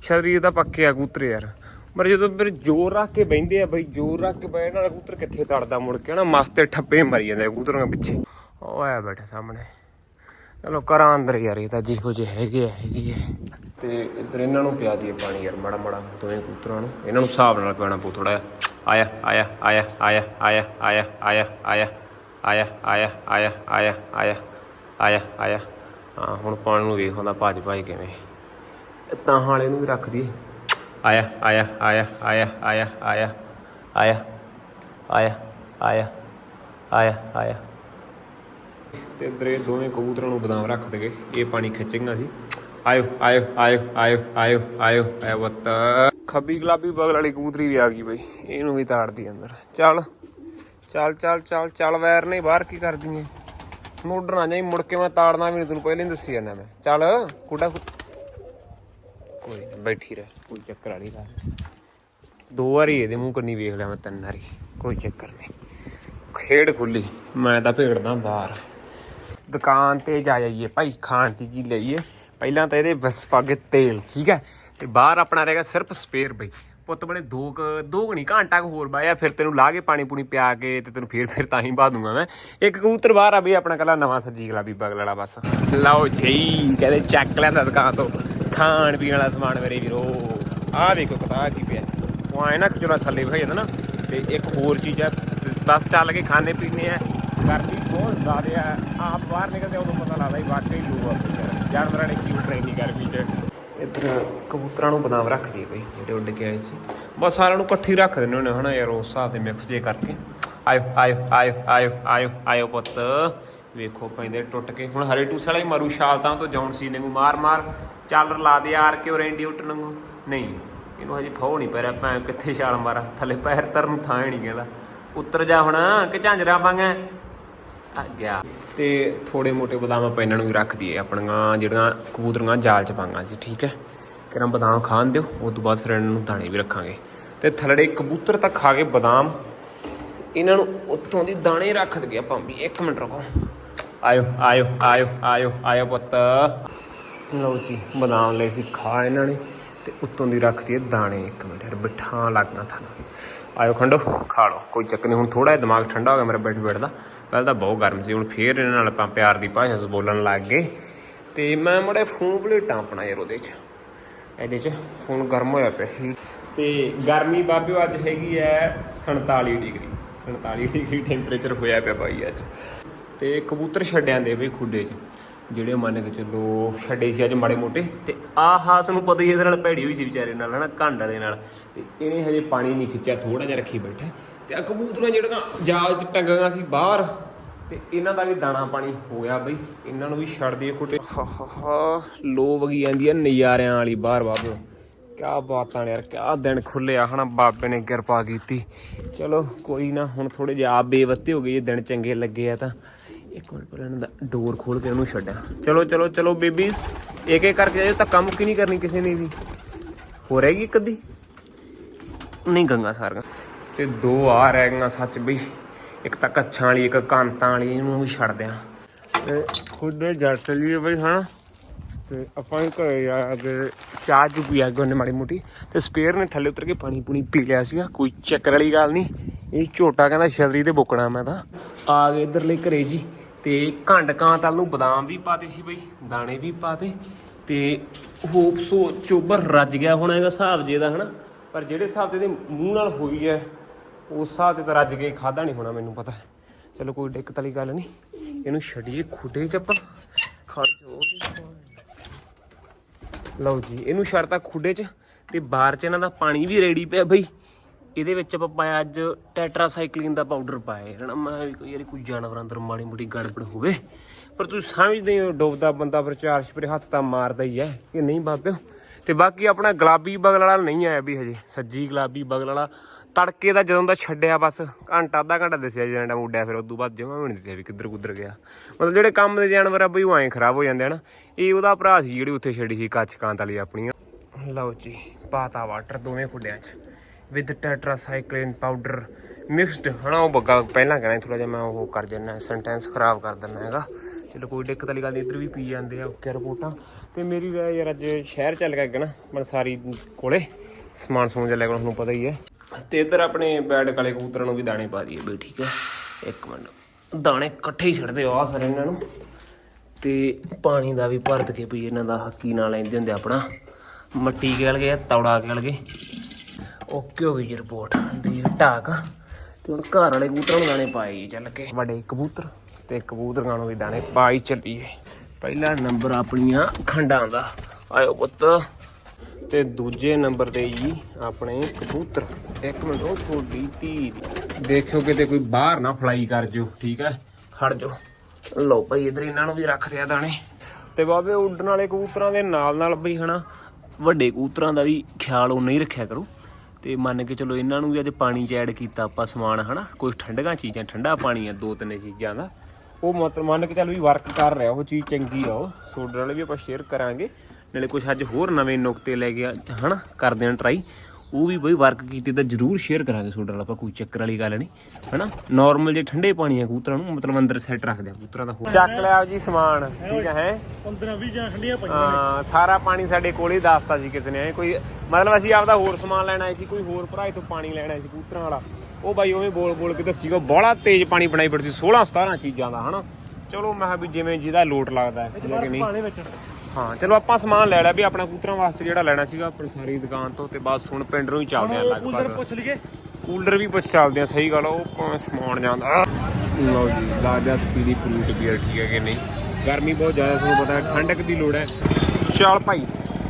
ਛਤਰੀ ਤਾਂ ਪੱਕੇ ਆ ਕੂਤਰ ਯਾਰ। ਪਰ ਜਦੋਂ ਫਿਰ ਜ਼ੋਰ ਰੱਖ ਕੇ ਬੈੰਦੇ ਆ, ਬਈ ਜ਼ੋਰ ਰੱਖ ਕੇ ਬੈਠਣ ਵਾਲਾ ਕੂਤਰ ਕਿੱਥੇ ਤੜਦਾ ਮੁੜ ਕੇ ਨਾ ਮਸਤੇ ਠੱਪੇ ਮਾਰੀ ਜਾਂਦੇ ਆ ਕੂਤਰਾਂ ਪਿੱਛੇ। ਉਹ ਆਇਆ ਬੈਠਾ ਸਾਹਮਣੇ। ਚਲੋ ਕਰਾਂ ਅੰਦਰ ਯਾਰ ਇਹ ਤਾਂ ਜਿਹੋ ਜਿਹੇ ਹੈਗੇ ਆ ਹੈਗੇ ਆ ਤੇ ਇੱਧਰ ਇਹਨਾਂ ਨੂੰ ਪਿਆ ਦਈਏ ਪਾਣੀ ਯਾਰ ਮਾੜਾ ਮਾੜਾ ਦੋਵੇਂ ਕੂਤਰਾਂ ਨੂੰ ਇਹਨਾਂ ਨੂੰ ਹਿਸਾਬ ਨਾਲ ਪਿਆਣਾ ਪਊ ਥੋੜਾ ਆਇਆ ਆਇਆ ਆਇਆ ਆਇਆ ਆਇਆ ਆਇਆ ਆਇਆ ਆਇਆ ਆਇਆ ਆਇਆ ਆਇਆ ਆਇਆ ਆਇਆ ਆਇਆ ਆਇਆ ਹਾਂ ਹੁਣ ਪਾਣੀ ਨੂੰ ਵੇਖ ਹੁੰਦਾ ਭੱਜ ਭੱਜ ਕਿਵੇਂ ਤਾਂ ਹਾਲੇ ਨੂੰ ਵੀ ਰੱਖ ਦਈਏ ਆਇਆ ਆਇਆ ਆਇਆ ਆਇਆ ਆਇਆ ਆਇਆ ਆਇਆ ਆਇਆ ਆਇਆ ਆਇਆ ਆਇਆ ਤੇ ਇੱਧਰ ਦੋਵੇਂ ਕਬੂਤਰਾਂ ਨੂੰ ਬਦਾਮ ਰੱਖ ਦਗੇ ਇਹ ਪਾਣੀ ਖਿੱਚੇਗਾ ਸੀ। ਆਇਓ ਆਇਓ ਆਇਓ ਆਇਓ ਆਇਓ ਆਇਓ ਆਇਓ ਬੱਤ ਖੱਬੀ ਗੁਲਾਬੀ ਬਗਲ ਵਾਲੀ ਕਬੂਤਰੀ ਵੀ ਆ ਗਈ ਬਈ। ਇਹਨੂੰ ਵੀ ਤਾੜਦੀ ਅੰਦਰ। ਚੱਲ ਚੱਲ ਚੱਲ ਚੱਲ ਚੱਲ ਵੈਰ ਨਹੀਂ, ਬਾਹਰ ਕੀ ਕਰਦੀ ਐ ਮੁੜ ਨਾ ਜਾਈ, ਮੁੜ ਕੇ ਮੈਂ ਤਾੜਨਾ ਵੀ ਨਹੀਂ, ਤੈਨੂੰ ਪਹਿਲਾਂ ਹੀ ਦੱਸੀ ਜਾਂਦਾ ਮੈਂ। ਚੱਲ ਕੁੜਾ ਕੋਈ ਬੈਠੀ ਰਹਿ, ਕੋਈ ਚੱਕਰ ਵਾਲੀ ਗੱਲ ਦੋ ਵਾਰੀ ਇਹਦੇ ਮੂੰਹ ਕੰਨੀ ਵੇਖ ਲਿਆ ਮੈਂ, ਤਿੰਨ ਵਾਰੀ। ਕੋਈ ਚੱਕਰ ਨਹੀਂ। ਖੇਡ ਖੁੱਲੀ, ਮੈਂ ਤਾਂ ਭੇੜਦਾ ਬਾਹਰ। ਦੁਕਾਨ ਤੇ ਜਾ ਜਾਈਏ ਭਾਈ, ਖਾਣ ਦੀ ਜੀ ਲਈਏ ਪਹਿਲਾਂ ਤਾਂ ਇਹਦੇ ਬਸ ਪਾਗੇ ਤੇਲ, ਠੀਕ ਹੈ? ਤੇ ਬਾਹਰ ਆਪਣਾ ਰਹੇਗਾ ਸਿਰਫ ਸਪੇਅਰ ਬਈ। ਪੁੱਤ ਬਣੇ ਦੋ ਕ, ਦੋ ਘਣੀ ਘੰਟਾ ਕੁ ਹੋਰ ਬਾਇਆ, ਫਿਰ ਤੈਨੂੰ ਲਾ ਕੇ ਪਾਣੀ ਪੂਣੀ ਪਿਆ ਕੇ ਤੇ ਤੈਨੂੰ ਫਿਰ ਫਿਰ ਤਾਂ ਹੀ ਬਾ ਦੂੰਗਾ ਮੈਂ। ਇੱਕ ਕਬੂਤਰ ਬਾਹਰ ਆ ਬਈ, ਆਪਣਾ ਕੱਲਾ ਨਵਾਂ ਸੱਜੀ ਗਲਾ ਬੀਬਾ ਗਲੜਾ ਬਸ। ਲਓ ਜੀ, ਕਹਿੰਦੇ ਚੱਕ ਲੈਂਦਾ ਦੁਕਾਨ ਤੋਂ। ਖਾਣ ਪੀਣ ਵਾਲਾ ਸਮਾਨ ਮੇਰੇ ਵੀਰੋ। ਆਹ ਵੇਖੋ ਪਤਾ ਕੀ ਪਿਆ। ਉਹ ਆਏ ਨਾ ਖਜੂਰਾ ਥੱਲੇ ਹੋ ਜਾਂਦਾ ਨਾ, ਤੇ ਇੱਕ ਹੋਰ ਚੀਜ਼ ਆ। ਬਸ ਚੱਲ ਕੇ ਖਾਣੇ ਪੀਣੇ ਆ। ਗਰਮੀ ਬਹੁਤ ਜ਼ਿਆਦਾ ਆ ਆਪ ਬਾਹਰ ਨਿਕਲਦੇ ਉਦੋਂ ਪਤਾ ਲੱਗਦਾ ਹੀ ਵਾਕਈ ਲੂ ਜਾਨਵਰਾਂ ਨੇ ਕਿਉਂ ਟ੍ਰੇਨਿੰਗ ਗਰਮੀ 'ਚ ਇੱਧਰ ਕਬੂਤਰਾਂ ਨੂੰ ਬਦਾਮ ਰੱਖ ਦਈਏ ਬਈ, ਜਿਹੜੇ ਉੱਡ ਕੇ ਆਏ ਸੀ। ਬਸ ਸਾਰਿਆਂ ਨੂੰ ਇਕੱਠੀ ਰੱਖ ਦਿੰਦੇ ਹੁੰਦੇ ਹਨਾ ਯਾਰ, ਉਸ ਹਿਸਾਬ ਤੇ ਮਿਕਸ ਜੇ ਕਰਕੇ। ਆਇਓ ਆਇਓ ਆਇਓ ਆਇਓ ਆਇਓ ਆਇਓ ਪੁੱਤ। ਵੇਖੋ ਪੈਂਦੇ ਟੁੱਟ ਕੇ। ਹੁਣ ਹਰੇ ਟੂਸ ਵਾਲਾ ਹੀ ਮਾਰੂ ਛਾਲ ਤਾਂ ਤੋਂ ਜੌਨ ਸੀ ਨੇ ਨੂੰ ਮਾਰ ਮਾਰ। ਚੱਲ ਲਾ ਦੇ ਆਰ ਕੇ ਉਹ ਰੈਂਡੀਊਟ ਨੂੰ ਨਹੀਂ, ਇਹਨੂੰ ਹਜੇ ਫੋ ਨਹੀਂ ਪੈ ਰਿਹਾ, ਭੈਣ ਕਿੱਥੇ ਛਾਲ ਮਾਰਾਂ? ਥੱਲੇ ਪੈਰ ਤਰਨ ਥਾਂ ਹੀ ਨਹੀਂ ਕਹਿੰਦਾ। ਉੱਤਰ ਜਾ ਹੁਣ, ਕਿ ਝਾਂਜਰਾ ਪਾਂਗਾ ਆ ਗਿਆ। ਤੇ ਥੋੜੇ ਮੋਟੇ ਬਦਾਮ ਆਪਾਂ ਇਹਨਾਂ ਨੂੰ ਵੀ ਰੱਖ ਦਈਏ। ਆਪਣੀਆਂ ਜਿਹੜੀਆਂ ਕਬੂਤਰੀਆਂ ਜਾਲ ਚ ਪਾਂਗਾ ਸੀ, ਠੀਕ ਹੈ? ਕਿਰਾਂ ਬਦਾਮ ਖਾਣ ਦਿਓ, ਉਸ ਤੋਂ ਬਾਅਦ ਫਿਰ ਇਹਨਾਂ ਨੂੰ ਦਾਣੇ ਵੀ ਰੱਖਾਂਗੇ। ਤੇ ਥੱਲੜੇ ਕਬੂਤਰ ਤਾਂ ਖਾ ਕੇ ਬਦਾਮ, ਇਹਨਾਂ ਨੂੰ ਉੱਤੋਂ ਦੀ ਦਾਣੇ ਰੱਖ ਦਈਏ ਆਪਾਂ ਵੀ। 1 ਮਿੰਟ ਰੁਕੋ। ਆਇਓ ਆਇਓ ਆਇਓ ਆਇਓ ਆਇਓ ਪੁੱਤ। ਲਓ ਜੀ, ਬਦਾਮ ਲੈ ਸੀ, ਖਾ ਇਹਨਾਂ ਨੇ। ਤੇ ਉੱਤੋਂ ਦੀ ਰੱਖ ਦਈਏ ਦਾਣੇ। 1 ਮਿੰਟ ਯਾਰ, ਬਿਠਾ ਲੱਗਣਾ ਤੁਹਾਨੂੰ। ਆਇਓ ਖੰਡੋ, ਖਾ ਲਓ। ਕੋਈ ਚੱਕ ਨਹੀਂ, ਹੁਣ ਥੋੜਾ ਜਿਹਾ ਦਿਮਾਗ ਠੰਡਾ ਹੋ ਗਿਆ ਮੇਰਾ ਬੈਠ ਬੈਠਦਾ ਪਹਿਲਾਂ ਤਾਂ ਬਹੁਤ ਗਰਮ ਸੀ, ਹੁਣ ਫੇਰ ਇਹਨਾਂ ਨਾਲ ਆਪਾਂ ਪਿਆਰ ਦੀ ਭਾਸ਼ਾ 'ਚ ਬੋਲਣ ਲੱਗ ਗਏ। ਤੇ ਮੈਂ ਮੜੇ ਫੋਨ ਬਲੇਟਾਂ ਆਪਣਾ ਯਾਰ ਉਹਦੇ 'ਚ, ਇਹਦੇ 'ਚ ਫੋਨ ਗਰਮ ਹੋਇਆ ਪਿਆ ਸੀ। ਤੇ ਗਰਮੀ ਬਾਬਿਓ ਅੱਜ ਹੈਗੀ ਹੈ 47 ਡਿਗਰੀ 47 ਡਿਗਰੀ ਟੈਂਪਰੇਚਰ ਹੋਇਆ ਪਿਆ ਬਾਈ ਅੱਜ। ਤੇ ਕਬੂਤਰ ਛੱਡਿਆਂ ਦੇ ਵੀ ਖੁੱਡੇ 'ਚ, ਜਿਹੜੇ ਮੰਨ ਕੇ ਚੱਲੋ ਛੱਡੇ ਸੀ ਅੱਜ ਮਾੜੇ ਮੋਟੇ, ਤੇ ਆਹ ਹਾਸ ਨੂੰ ਪਤਾ ਹੀ ਇਹਦੇ ਨਾਲ ਭੈੜੀ ਹੋਈ ਸੀ ਵਿਚਾਰੇ ਨਾਲ, ਹਨਾ ਘੰਡ ਵਾਲੇ ਨਾਲ। ਤੇ ਇਹਨੇ ਹਜੇ ਪਾਣੀ ਨਹੀਂ ਖਿੱਚਿਆ ਥੋੜਾ ਜਿਹਾ ਰੱਖੀ ਬੈਠਾ। ਤੇ ਆ ਕਬੂਤਰਾਂ ਜਿਹੜੀਆਂ ਜਾਲ 'ਚ ਟੰਗੀਆਂ ਸੀ ਬਾਹਰ, ਤੇ ਇਹਨਾਂ ਦਾ ਵੀ ਦਾਣਾ ਪਾਣੀ ਹੋ ਗਿਆ ਬਈ। ਇਹਨਾਂ ਨੂੰ ਵੀ ਛੱਡ ਦਈਏ ਖੁੱਡੇ ਹਾ ਹਾ ਹਾ ਲੋ ਵਗੀ ਜਾਂਦੀ ਆ ਨਜ਼ਾਰਿਆਂ ਵਾਲੀ ਬਾਹਰ ਬਾਬੇ। ਕਿਆ ਬਾਤਾਂ ਨੇ ਯਾਰ, ਕਿਆ ਦਿਨ ਖੁੱਲਿਆ ਹਨਾ, ਬਾਬੇ ਨੇ ਕਿਰਪਾ ਕੀਤੀ। ਚਲੋ, ਕੋਈ ਨਾ, ਹੁਣ ਥੋੜੇ ਜਿਹਾ ਆਪ ਬੇਵੱਤੇ ਹੋ ਗਏ, ਜੇ ਦਿਨ ਚੰਗੇ ਲੱਗੇ ਆ ਤਾਂ। ਇੱਕ ਮਿੰਟ ਪਰ ਇਹਨਾਂ ਦਾ ਡੋਰ ਖੋਲ ਕੇ ਉਹਨੂੰ ਛੱਡਿਆ ਚਲੋ ਚਲੋ ਚਲੋ, ਬੇਬੀਜ਼ ਇੱਕ ਇੱਕ ਕਰਕੇ ਜਾਇਓ ਤਾਂ ਕੰਮ ਕੀ ਨਹੀਂ ਕਰਨੀ ਕਿਸੇ ਨੇ ਵੀ? ਹੋ ਰਹੇਗੀ ਅੱਧੀ? ਨਹੀਂ, ਗੰਗਾ ਸਾਰੀਆਂ। ਤੇ ਦੋ ਆ ਰਹਿ ਗਈਆਂ ਸੱਚ ਬਈ ਇੱਕ ਤਾਂ ਕੱਛਾਂ ਵਾਲੀ ਇੱਕ ਕਾਂਤਾਂ ਵਾਲੀ ਇਹਨੂੰ ਵੀ ਛੱਡ ਦਿਆਂ। ਤੇ ਖੁੱਡੇ ਜੱਟ ਲਈ ਬਈ ਹਨਾ? ਤੇ ਆਪਾਂ ਵੀ ਘਰੇ ਜਾ ਕੇ ਚਾਹ ਚੁ ਪੀ ਆ ਗਏ ਉਹਨੇ ਮਾੜੀ ਮੋਟੀ। ਤੇ ਸਪੇਅਰ ਨੇ ਥੱਲੇ ਉਤਰ ਕੇ ਪਾਣੀ ਪੂਣੀ ਪੀ ਲਿਆ ਸੀਗਾ ਕੋਈ ਚੱਕਰ ਵਾਲੀ ਗੱਲ ਨਹੀਂ। ਇਹ ਝੋਟਾ ਕਹਿੰਦਾ ਛਤਰੀ ਤੇ ਬੁੱਕਣਾ ਮੈਂ ਤਾਂ। ਆ ਗਏ ਇਧਰਲੇ ਘਰੇ ਜੀ ਤੇ ਘੰਡ ਕਾਂ ਤਲ ਨੂੰ ਬਦਾਮ ਵੀ ਪਾਤੇ ਸੀ ਬਈ ਦਾਣੇ ਵੀ ਪਾਤੇ। ਤੇ ਹੋਪ ਸੋ ਚੋਬਰ ਰੱਜ ਗਿਆ ਹੋਣਾ ਹੈਗਾ ਹਿਸਾਬ ਜੇ ਦਾ ਹਨਾ? ਪਰ ਜਿਹੜੇ ਹਿਸਾਬ ਤੇ ਇਹਦੇ ਮੂੰਹ ਨਾਲ ਹੋਈ ਹੈ ਉਸ ਹਿਸਾਬ ਤੇ ਤਾਂ ਰੱਜ ਕੇ ਖਾਦਾ ਨਹੀਂ ਹੋਣਾ ਮੈਨੂੰ ਪਤਾ। ਚਲੋ ਕੋਈ ਦਿੱਕਤ ਵਾਲੀ ਗੱਲ ਨਹੀਂ। ਇਹਨੂੰ ਛੱਡੀਏ ਖੁੱਡੇ 'ਚ ਆਪਾਂ। ਖੜ ਜੋ ਲਓ ਜੀ, ਇਹਨੂੰ ਛੱਡਤਾ ਖੁੱਡੇ 'ਚ ਤੇ ਬਾਹਰ 'ਚ ਇਹਨਾਂ ਦਾ ਪਾਣੀ ਵੀ ਰੈਡੀ ਪਿਆ ਬਈ। ਇਹਦੇ ਵਿੱਚ ਆਪਾਂ ਪਾਇਆ ਅੱਜ ਟੈਟਰਾਸਾਈਕਲਿਨ ਦਾ ਪਾਊਡਰ ਪਾਇਆ ਹੈ। ਹਨਾ, ਮੈਂ ਵੀ ਕੋਈ ਯਾਰ ਕੋਈ ਜਾਨਵਰ ਅੰਦਰ ਮਾੜੀ ਮੋਟੀ ਗੜਬੜ ਹੋਵੇ। ਪਰ ਤੁਸੀਂ ਸਮਝਦੇ ਹੋ, ਡੁੱਬਦਾ ਬੰਦਾ ਫਿਰ ਚਾਰ ਛਪਰੇ ਹੱਥ ਤਾਂ ਮਾਰਦਾ ਹੀ ਹੈ। ਕਿ ਨਹੀਂ ਬਾਬਿਓ। ਤੇ ਬਾਕੀ ਆਪਣਾ ਗੁਲਾਬੀ ਬਗਲ ਵਾਲਾ ਨਹੀਂ ਆਇਆ ਵੀ ਹਜੇ। ਸੱਜੀ ਗੁਲਾਬੀ ਬਗਲ ਵਾਲਾ ਤੜਕੇ ਦਾ ਜਦੋਂ ਦਾ ਛੱਡਿਆ ਬਸ, ਘੰਟਾ, ਅੱਧਾ ਘੰਟਾ ਦੱਸਿਆ ਜਿਹੜਾ ਮੁੰਡਿਆ ਫਿਰ, ਉਦੋਂ ਬਾਅਦ ਜਮਾ ਵੀ ਨਹੀਂ ਦੱਸਿਆ ਵੀ ਕਿੱਧਰ ਕੁੱਧਰ ਗਿਆ। ਮਤਲਬ ਜਿਹੜੇ ਕੰਮ ਦੇ ਜਾਨਵਰ ਆ ਬਈ, ਉਹ ਐਂ ਖਰਾਬ ਹੋ ਜਾਂਦੇ ਹਨ ਇਹ ਉਹਦਾ ਭਰਾ ਸੀ ਜਿਹੜੀ ਉੱਥੇ ਛੱਡੀ ਸੀ ਕੱਚ ਕਾਂਤ ਵਾਲੀ ਆਪਣੀ। ਲਓ ਜੀ, ਪਾਤਾ ਵਾਟਰ ਦੋਵੇਂ ਖੁੱਡਿਆਂ 'ਚ। ਵਿਦ ਟੈਟਰਾਸਾਈਕਲਿਨ ਪਾਊਡਰ ਮਿਕਸਡ ਹਨਾ, ਉਹ ਬੱਗਾ ਪਹਿਲਾਂ ਕਹਿਣਾ ਥੋੜਾ ਜਿਹਾ ਮੈਂ ਉਹ ਕਰ ਜੰਨਾ ਸੈਂਟੈਂਸ ਖਰਾਬ ਕਰ ਦਿੰਦਾ ਹੈਗਾ। ਚਲੋ ਕੋਈ ਦਿੱਕਤ ਵਾਲੀ ਗੱਲ ਨਹੀਂ ਇੱਧਰ ਵੀ ਪੀ ਜਾਂਦੇ ਆ ਓਕੇ ਰਿਪੋਰਟਾਂ। ਤੇ ਮੇਰੀ ਵੈ ਯਾਰ ਅੱਜ ਸ਼ਹਿਰ ਚੱਲ ਗਿਆ ਨਾ, ਮਨਸਾਰੀ ਕੋਲੇ। ਸਮਾਨ ਸਮੂਨ ਜਿਹਾ ਲੈ ਕੇ ਤੁਹਾਨੂੰ ਪਤਾ ਹੀ ਹੈ। ਤੇ ਇੱਧਰ ਆਪਣੇ ਬੈਡ ਕਾਲੇ ਕਬੂਤਰਾਂ ਨੂੰ ਵੀ ਦਾਣੇ ਪਾ ਦਈਏ ਬਈ, ਠੀਕ ਹੈ। ਇੱਕ ਮਿੰਟ। ਦਾਣੇ ਇਕੱਠੇ ਹੀ ਛੱਡਦੇ ਆ ਸਾਰੇ ਇਹਨਾਂ ਨੂੰ। ਤੇ ਪਾਣੀ ਦਾ ਵੀ ਭਰਤ ਕੇ ਪਈ ਇਹਨਾਂ ਦਾ ਹੱਕੀ ਨਾਲ ਲੈਂਦੇ ਹੁੰਦੇ ਆਪਣਾ। ਮੱਟੀ ਗਲ ਗਏ, ਤੌੜਾ ਗਲ ਗਏ। ਓਕੇ ਹੋ ਗਈ ਜੀ ਰਿਪੋਰਟ ਦੀ ਢਾਕ। ਤੇ ਹੁਣ ਘਰ ਵਾਲੇ ਕਬੂਤਰਾਂ ਨੂੰ ਦਾਣੇ ਪਾਏ ਜੀ ਚੱਲ ਕੇ। ਵੱਡੇ ਕਬੂਤਰ ਤੇ ਕਬੂਤਰਾਂ ਨੂੰ ਵੀ ਦਾਣੇ ਪਾਈ ਚੱਲੀਏ। ਪਹਿਲਾ ਨੰਬਰ ਆਪਣੀਆਂ ਖੰਡਾਂ ਦਾ। ਆਇਓ ਪੁੱਤ। ਤੇ ਦੂਜੇ ਨੰਬਰ ਤੇ ਜੀ ਆਪਣੇ ਕਬੂਤਰ। ਇੱਕ ਮਿੰਟ, ਉਹ ਥੋੜੀ ਧੀ ਦੇਖਿਓ ਕਿਤੇ ਕੋਈ ਬਾਹਰ ਨਾ ਫਲਾਈ ਕਰ ਜਿਓ, ਠੀਕ ਹੈ? ਖੜ ਜਾਓ। ਲਓ ਭਾਈ, ਇਧਰ ਇਹਨਾਂ ਨੂੰ ਵੀ ਰੱਖ ਦਿਆ ਦਾਣੇ। ਤੇ ਬਾਬੇ, ਉੱਡਣ ਵਾਲੇ ਕਬੂਤਰਾਂ ਦੇ ਨਾਲ ਨਾਲ ਬਈ ਹਨਾ, ਵੱਡੇ ਕਬੂਤਰਾਂ ਦਾ ਵੀ ਖਿਆਲ ਉਹ ਨਹੀਂ ਰੱਖਿਆ ਕਰੋ। ਤੇ ਮੰਨ ਕੇ ਚਲੋ ਇਹਨਾਂ ਨੂੰ ਵੀ ਅੱਜ ਪਾਣੀ ਚ ਐਡ ਕੀਤਾ ਆਪਾਂ ਸਮਾਨ, ਹਨਾ? ਕੋਈ ਠੰਡੀਆਂ ਚੀਜ਼ਾਂ, ਠੰਡਾ ਪਾਣੀ ਆ, ਦੋ ਤਿੰਨ ਚੀਜ਼ਾਂ ਦਾ। ਉਹ ਮਤਲਬ ਮੰਨ ਕੇ ਚੱਲ ਵੀ ਵਰਕ ਕਰ ਰਿਹਾ, ਉਹ ਚੀਜ਼ ਚੰਗੀ ਆ ਉਹ। ਸੋਡਰ ਵਾਲੇ ਵੀ ਆਪਾਂ ਸ਼ੇਅਰ ਕਰਾਂਗੇ। ਨਾਲੇ ਕੁਝ ਅੱਜ ਹੋਰ ਨਵੇਂ ਨੁਕਤੇ ਲੈ ਕੇ ਆ- ਹਨਾ ਕਰਦੇ ਆਂ ਟਰਾਈ ਉਹ ਵੀ ਬਈ ਵਰਕ ਕੀਤੇ ਤਾਂ ਜ਼ਰੂਰ ਸ਼ੇਅਰ ਕਰਾਂਗੇ ਸੋਡਰ ਵਾਲਾ ਆਪਾਂ ਕੋਈ ਚੱਕਰ ਵਾਲੀ ਗੱਲ ਨਹੀਂ ਹਨਾ। ਨਾਰਮਲ ਜੇ ਠੰਡੇ ਪਾਣੀ ਆ ਕਬੂਤਰਾਂ ਨੂੰ ਮਤਲਬ ਅੰਦਰ ਸੈੱਟ ਰੱਖਦੇ ਆ ਕਬੂਤਰਾਂ ਦਾ ਚੱਕ ਲਿਆ ਜੀ ਸਮਾਨ ਠੀਕ ਹੈ? 15 20 ਜਾਂ ਠੰਡੀਆਂ ਪਈਆਂ ਹਾਂ ਸਾਰਾ ਪਾਣੀ ਸਾਡੇ ਕੋਲ ਹੀ ਦੱਸਤਾ ਸੀ ਕਿਸੇ ਨੇ ਕੋਈ ਮਤਲਬ ਅਸੀਂ ਆਪਦਾ ਹੋਰ ਸਮਾਨ ਲੈਣਾ ਆਏ ਸੀ ਕੋਈ ਹੋਰ ਭਰਾਏ ਤੋਂ ਪਾਣੀ ਲੈਣਾ ਸੀ ਕਬੂਤਰਾਂ ਵਾਲਾ। ਉਹ ਬਾਈ ਉਵੇਂ ਬੋਲ ਬੋਲ ਕੇ ਦੱਸੀਗਾ ਬੜਾ ਤੇਜ਼ ਪਾਣੀ ਬਣਾਈ ਸੀ 16 17 ਚੀਜ਼ਾਂ ਦਾ ਹਨਾ। ਚਲੋ ਮੈਂ ਕਿਹਾ ਵੀ ਜਿਵੇਂ ਜਿਹਦਾ ਲੋਟ ਲੱਗਦਾ ਹੈ ਹੈ ਕਿ ਨਹੀਂ। ਪਾਣੀ ਵਿੱਚ। ਹਾਂ ਚਲੋ ਆਪਾਂ ਸਮਾਨ ਲੈ ਲਿਆ ਵੀ ਆਪਣਾ ਕਬੂਤਰਾਂ ਵਾਸਤੇ ਜਿਹੜਾ ਲੈਣਾ ਸੀਗਾ ਆਪਣੀ ਸਾਰੀ ਦੁਕਾਨ ਤੋਂ ਤੇ ਬਸ ਹੁਣ ਪਿੰਡ ਨੂੰ ਹੀ ਚੱਲਦੇ ਆ ਕੂਲਰ ਲਗਭਗ। ਪੁੱਛ ਲਈਏ। ਕੂਲਰ ਵੀ ਪੁੱਛ ਚੱਲਦੇ ਆ ਸਹੀ ਗੱਲ ਉਹ ਭਾਵੇਂ ਸਮਾਨ ਜਾਂਦਾ। ਲਓ ਜੀ ਲਾਜਾ ਪੀਲੀ ਫਰੂਟ ਬੀਅਰ ਠੀਕ ਹੈ ਕਿ ਨਹੀਂ? ਗਰਮੀ ਬਹੁਤ ਜ਼ਿਆਦਾ ਤੁਹਾਨੂੰ ਪਤਾ ਹੈ ਠੰਡਕ ਦੀ ਲੋੜ ਹੈ। ਚੱਲ ਭਾਈ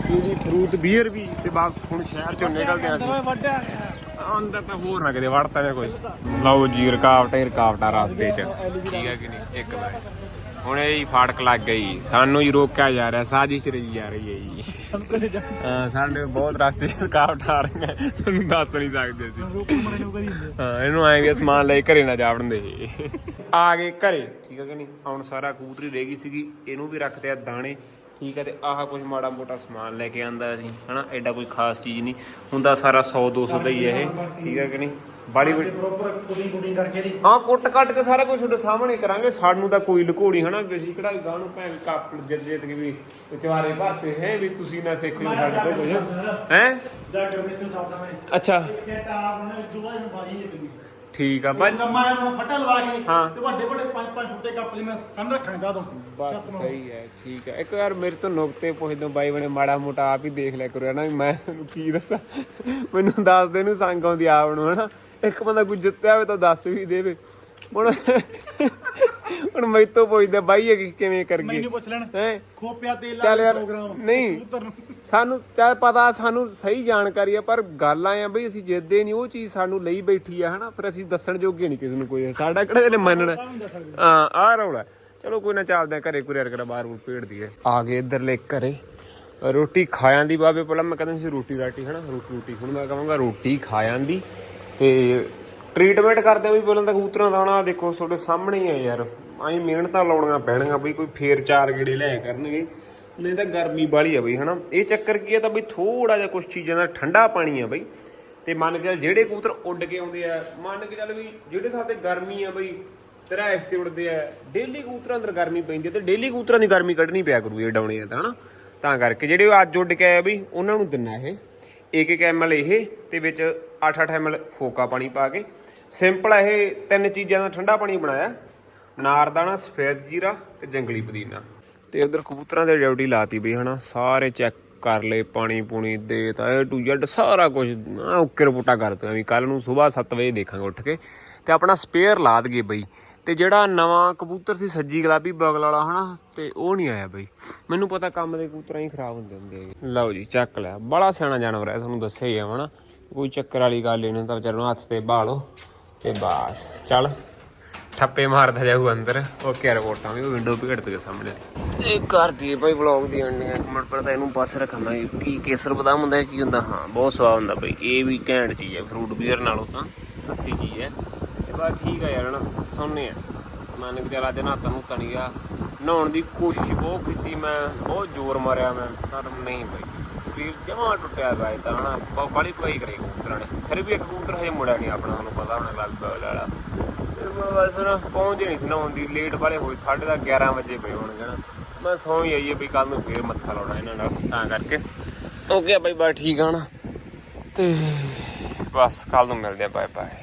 ਪੀਲੀ ਫਰੂਟ ਬੀਅਰ ਵੀ ਤੇ ਬਸ ਹੁਣ ਸ਼ਹਿਰ ਚੋਂ ਨਿਕਲਦੇ ਆ ਅਸੀਂ। ਅੰਦਰ ਤਾਂ ਹੋਰ ਨਾ ਕਿਤੇ ਵੜਤਾ ਵੇ ਕੋਈ। ਲਓ ਜੀ ਰਕਾਵਟਾਂ ਰਕਾਵਟਾਂ ਰਸਤੇ 'ਚ। ਠੀਕ ਹੈ ਕਿ ਨਹੀਂ? ਇੱਕ ਮਿੰਟ। ਹੁਣ ਇਹ ਜੀ ਫਾੜਕ ਲੱਗ ਗਈ। ਸਾਨੂੰ ਹੀ ਰੋਕਿਆ ਜਾ ਰਿਹਾ, ਸਾਜ਼ਿਸ਼ ਰਹੀ ਜਾ ਰਹੀ ਹੈ ਜੀ। ਹਾਂ, ਸਾਡੇ ਬਹੁਤ ਰਸਤੇ 'ਚ ਰੁਕਾਵਟਾਂ ਆ ਰਹੀਆਂ ਤੁਹਾਨੂੰ ਦੱਸ ਨਹੀਂ ਸਕਦੇ ਅਸੀਂ। ਹਾਂ, ਇਹਨੂੰ ਆਏ ਵੀ ਸਮਾਨ ਲੈ ਕੇ ਘਰੇ ਨਾ ਜਾਵੜਨ ਦੇ ਆ ਗਏ ਘਰੇ, ਠੀਕ ਹੈ ਕਿ ਨਹੀਂ? ਹੁਣ ਸਾਰਾ ਕਬੂਤਰੀ ਰਹਿ ਗਈ ਸੀਗੀ, ਇਹਨੂੰ ਵੀ ਰੱਖਦੇ ਆ ਦਾਣੇ, ਠੀਕ ਹੈ ਤੇ ਆਹ ਕੁਝ ਮਾੜਾ ਮੋਟਾ ਸਮਾਨ ਲੈ ਕੇ ਆਂਦਾ ਅਸੀਂ, ਹਨਾ? ਐਡਾ ਕੋਈ ਖਾਸ ਚੀਜ਼ ਨਹੀਂ। ਹੁੰਦਾ ਸਾਰਾ 100 200 ਦਾ ਹੀ ਹੈ ਇਹ, ਠੀਕ ਹੈ ਕਿ ਨਹੀਂ? ਬਾੜੀ ਪ੍ਰੋਪਰ ਕੁਕਿੰਗ ਕੁਕਿੰਗ ਕਰਕੇ ਦੀ। ਹਾਂ ਕੁੱਟ ਕੱਟ ਕੇ ਸਾਰਾ ਕੁਝ ਤੁਹਾਡੇ ਸਾਹਮਣੇ ਕਰਾਂਗੇ। ਸਾਨੂੰ ਤਾਂ ਕੋਈ ਲੁਕੋੜੀ ਹਨਾ ਵੀ ਅਸੀਂ ਕਿਹੜਾ ਗਾਂ ਨੂੰ ਭੈਣ ਕੱਪ ਜਿੱਦ ਜਿੱਦ ਕੇ ਵੀ ਵਿਚਾਰੇ ਭਰਤੇ ਹੈ ਵੀ ਤੁਸੀਂ ਨਾ ਸਿੱਖਿਓ ਸਾਡੇ ਤੋਂ ਕੁਝ ਹੈ? ਜਾ ਕੇ ਮਿਸਟਰ ਸਾਹਿਬ ਦਾ ਮੈਂ ਅੱਛਾ। ਆ ਨੂੰ ਬਾਰੀ ਠੀਕ ਆ ਬਸ ਲੰਮਾ ਜਿਹਾ ਫੱਟਾ ਲਵਾ ਕੇ। ਤੇ ਵੱਡੇ ਵੱਡੇ ਪੰਜ ਪੰਜ ਫੁੱਟੇ ਕੱਪ ਲਈ ਮੈਂ ਕੰਨ ਰੱਖਾਂ ਦਾ ਦੋ ਬਸ ਸਹੀ ਹੈ ਠੀਕ ਹੈ। ਇੱਕ ਵਾਰ ਮੇਰੇ ਤੋਂ ਨੁਕਤੇ ਪੁੱਛ ਦੋ ਬਾਈ ਬਣੇ ਮਾੜਾ ਮੋਟਾ ਆਪ ਹੀ ਦੇਖ ਲਿਆ ਕਰੋ ਨਾ ਵੀ ਮੈਂ ਤੁਹਾਨੂੰ ਕੀ ਦੱਸਾਂ। ਮੈਨੂੰ ਦੱਸ ਦੇ ਨੂੰ ਸੰਗ ਆਉਂਦੀ ਆਪ ਨੂੰ ਹਨਾ। ਇੱਕ ਬੰਦਾ ਕੋਈ ਜਿੱਤਿਆ ਹੋਵੇ ਤਾਂ ਦੱਸ ਵੀ ਦੇਵੇ ਹੁਣ ਹੁਣ ਮੈਂ ਤੋਂ ਪੁੱਛਦੇ ਬਾਈ ਇਹ ਕਿਵੇਂ ਕਰ ਗਏ ਮੈਨੂੰ ਪੁੱਛ ਲੈਣ। ਹੈ? ਖੋਪਿਆ ਤੇਲ ਚੱਲ ਲਾ ਯਾਰ ਪ੍ਰੋਗਰਾਮ ਨਹੀਂ। ਨੂੰ। ਸਾਨੂੰ ਚਾਹ ਪਤਾ ਸਾਨੂੰ ਸਹੀ ਜਾਣਕਾਰੀ ਆ ਪਰ ਗੱਲ ਆਏ ਆ ਬਈ ਅਸੀਂ ਜਿੱਦੇ ਨਹੀਂ ਉਹ ਚੀਜ਼ ਸਾਨੂੰ ਲਈ ਬੈਠੀ ਆ ਹਨਾ? ਫਿਰ ਅਸੀਂ ਦੱਸਣ ਜੋਗੇ ਨਹੀਂ ਕਿਸੇ ਨੂੰ ਕੋਈ। ਸਾਡਾ ਕਿਹੜਾ ਇਹਨੇ ਮੰਨਣਾ? ਹਾਂ ਆ ਰੌਲਾ ਚਲੋ ਕੋਈ ਨਾ ਚੱਲਦੇ ਆ ਘਰੇ ਕੁਰਿਆਰ ਕਰਾ ਬਾਹਰ ਬੂਰ ਭੇੜ ਦਈਏ। ਆ ਗਏ ਇੱਧਰ ਲੈ ਘਰੇ। ਰੋਟੀ ਖਾ ਜਾਂਦੀ ਬਾਬੇ ਪਹਿਲਾਂ ਮੈਂ ਕਹਿੰਦਾ ਸੀ ਰੋਟੀ ਰਾਟੀ ਹਨਾ? ਰੋਟੀ ਰੋਟੀ ਹੁਣ ਮੈਂ ਕਹਾਂਗਾ ਰੋਟੀ ਖਾ ਜਾਂਦੀ ਤੇ ਟ੍ਰੀਟਮੈਂਟ ਕਰਦੇ ਆ ਵੀ ਪਹਿਲਾਂ ਤਾਂ ਕਬੂਤਰਾਂ ਦਾ ਹਣਾ ਦੇਖੋ ਤੁਹਾਡੇ ਸਾਹਮਣੇ ਹੀ ਆ ਯਾਰ। ਐਂ ਮਿਹਨਤਾਂ ਲਾਉਣੀਆਂ ਪੈਣਗੀਆਂ ਬਈ, ਕੋਈ ਫੇਰ ਚਾਰ ਗੇੜੇ ਲੈ ਕਰਨਗੇ। ਨਹੀਂ ਤਾਂ ਗਰਮੀ ਬਾਲੀ ਆ ਬਈ, ਹਨਾ। ਇਹ ਚੱਕਰ ਕੀ ਆ, ਤਾਂ ਬਈ ਥੋੜਾ ਜਿਹਾ ਕੁਝ ਚੀਜ਼ਾਂ ਦਾ ਠੰਡਾ ਪਾਣੀ ਆ ਬਈ। ਤੇ ਮੰਨ ਕੇ ਚੱਲ ਜਿਹੜੇ ਕਬੂਤਰ ਉੱਡ ਕੇ ਆਉਂਦੇ ਆ, ਮੰਨ ਕੇ ਚੱਲ ਵੀ ਜਿਹੜੇ ਹਿਸਾਬ ਤੇ ਗਰਮੀ ਆ ਬਈ ਤੇਰਾ ਇਸ ਤੇ ਉੱਡਦੇ ਆ ਡੇਲੀ ਕਬੂਤਰਾਂ ਅੰਦਰ ਗਰਮੀ ਪੈਂਦੀ ਆ ਤੇ ਡੇਲੀ ਕਬੂਤਰਾਂ ਦੀ ਗਰਮੀ ਕੱਢਣੀ ਪਿਆ ਕਰੂ ਇਹ ਡਾਉਣੇ ਆ ਤਾਂ, ਹਨਾ। ਤਾਂ ਕਰਕੇ ਜਿਹੜੇ ਉਹ ਅੱਜ ਉੱਡ ਕੇ ਆਏ ਬਈ, ਉਹਨਾਂ ਨੂੰ ਦਿੰਨਾ ਇਹ। ਇੱਕ ਇੱਕ ਐਮਐਲ ਇਹ ਤੇ ਵਿੱਚ 8-8 ਐਮਐਲ ਫੋਕਾ ਪਾਣੀ ਪਾ ਕੇ। ਸਿੰਪਲ ਇਹ ਤਿੰਨ ਚੀਜ਼ਾਂ ਦਾ ਠੰਡਾ ਪਾਣੀ ਬਣਾਇਆ। ਨਾਰਦਾਣਾ ਸਫੈਦ ਜੀਰਾ ਤੇ ਜੰਗਲੀ ਪੁਦੀਨਾ। ਤੇ ਉਧਰ ਕਬੂਤਰਾਂ ਦੇ ਡਿਊਟੀ ਲਾਤੀ ਬਈ ਹਨਾ। ਸਾਰੇ ਚੈੱਕ ਕਰ ਲਏ, ਪਾਣੀ ਪੂਣੀ ਦੇ ਤਾਂ ਏ ਟੂ ਜ਼ੈਡ ਸਾਰਾ ਕੁਝ ਓਕੇ ਕਰ ਦਿੱਤਾ ਵੀ ਕੱਲ ਨੂੰ ਸਵੇਰ 7 ਵਜੇ ਦੇਖਾਂਗੇ ਉੱਠ ਕੇ। ਤੇ ਆਪਣਾ ਸਪੇਅਰ ਲਾ ਦਈਏ ਬਈ। ਤੇ ਜਿਹੜਾ ਨਵਾਂ ਕਬੂਤਰ ਸੀ ਸੱਜੀ ਗੁਲਾਬੀ ਬਗਲ ਵਾਲਾ, ਹਨਾ? ਤੇ ਉਹ ਨਹੀਂ ਆਇਆ ਬਈ। ਮੈਨੂੰ ਪਤਾ ਕੰਮ ਦੇ ਕਬੂਤਰਾਂ ਹੀ ਖਰਾਬ ਹੁੰਦੇ ਹੁੰਦੇ ਹੈਗੇ। ਲਓ ਜੀ, ਚੱਕ ਲਿਆ। ਬੜਾ ਸਿਆਣਾ ਜਾਨਵਰ ਹੈ ਤੁਹਾਨੂੰ ਦੱਸਿਆ ਹੀ ਆ, ਹਨਾ? ਕੋਈ ਚੱਕਰ ਵਾਲੀ ਗੱਲ ਨਹੀਂ ਤਾਂ ਵਿਚਾਰੇ ਨੂੰ ਹੱਥ ਤੇ ਬਾਹ ਲਓ ਤੇ ਬਸ। ਚੱਲ, ਠੱਪੇ ਮਾਰਦਾ ਜਾਊ ਅੰਦਰ। ਓਕੇ ਰਿਪੋਰਟਾਂ ਵੀ ਵਿੰਡੋ ਭੇਟ ਤੇ ਸਾਹਮਣੇ। ਇਹ ਕਰਦੀ ਹੈ ਭਾਈ ਵਲੌਗ ਦੀ ਐਂਡਿੰਗ ਇੱਕ ਪਰ ਤਾਂ ਇਹਨੂੰ ਪਾਸੇ ਰੱਖਾਂ ਕੀ ਕੇਸਰ ਬਦਾਮ ਹੁੰਦਾ ਕੀ ਹੁੰਦਾ? ਹਾਂ, ਬਹੁਤ ਸਵਾਦ ਹੁੰਦਾ ਭਾਈ ਇਹ ਵੀ ਘੈਂਟ ਚੀਜ਼ ਹੈ ਫਰੂਟ ਬੀਅਰ ਨਾਲੋਂ ਤਾਂ। ਅੱਸੀ ਚੀਜ਼ ਹੈ ਇਹ ਠੀਕ ਆ ਯਾਰ ਨਾ ਸੌਣੇ ਆ। ਮੈਂ ਕਿ ਚੱਲ ਅੱਜ ਨਹਾਤਾ ਨੂੰ ਤਾਂ ਨਹੀਂ ਗਿਆ। ਨਹਾਉਣ ਦੀ ਕੋਸ਼ਿਸ਼ ਬਹੁਤ ਕੀਤੀ ਮੈਂ, ਬਹੁਤ ਜ਼ੋਰ ਮਾਰਿਆ ਮੈਂ। ਪਰ ਨਹੀਂ ਭਾਈ ਸਰੀਰ ਜਮਾਂ ਟੁੱਟਿਆ ਪਿਆ ਇਹ ਤਾਂ, ਹਨਾ? ਬ- ਬੜੀ ਕਰੇ ਕਬੂਤਰਾਂ ਨੇ। ਫਿਰ ਵੀ ਇੱਕ ਕਬੂਤਰ ਹਜੇ ਮੁੜਿਆ ਨਹੀਂ ਆਪਣਾ, ਤੁਹਾਨੂੰ ਪਤਾ ਹੋਣਾ ਲੱਗ ਪਿਆ ਵਾਲਾ। ਫਿਰ ਮੈਂ ਬਸ ਨਾ ਪਹੁੰਚ ਨਹੀਂ ਸੀ ਨਹਾਉਣ ਦੀ। ਲੇਟ ਵਾਲੇ ਹੋਏ, ਸਾਢੇ ਦਾ 11 ਵਜੇ ਪਏ ਹੋਣਗੇ ਨਾ। ਮੈਂ ਸੌਂ ਹੀ ਆਈਏ ਵੀ ਕੱਲ ਨੂੰ ਫੇਰ ਮੱਥਾ ਲਾਉਣਾ ਇਹਨਾਂ ਨਾਲ। ਤਾਂ ਕਰਕੇ। ਓਕੇ ਬਾਈ ਬਾ ਠੀਕ ਆ ਨਾ ਤੇ ਬਸ ਕੱਲ ਨੂੰ ਮਿਲਦੇ ਆ ਬਾਏ ਬਾਏ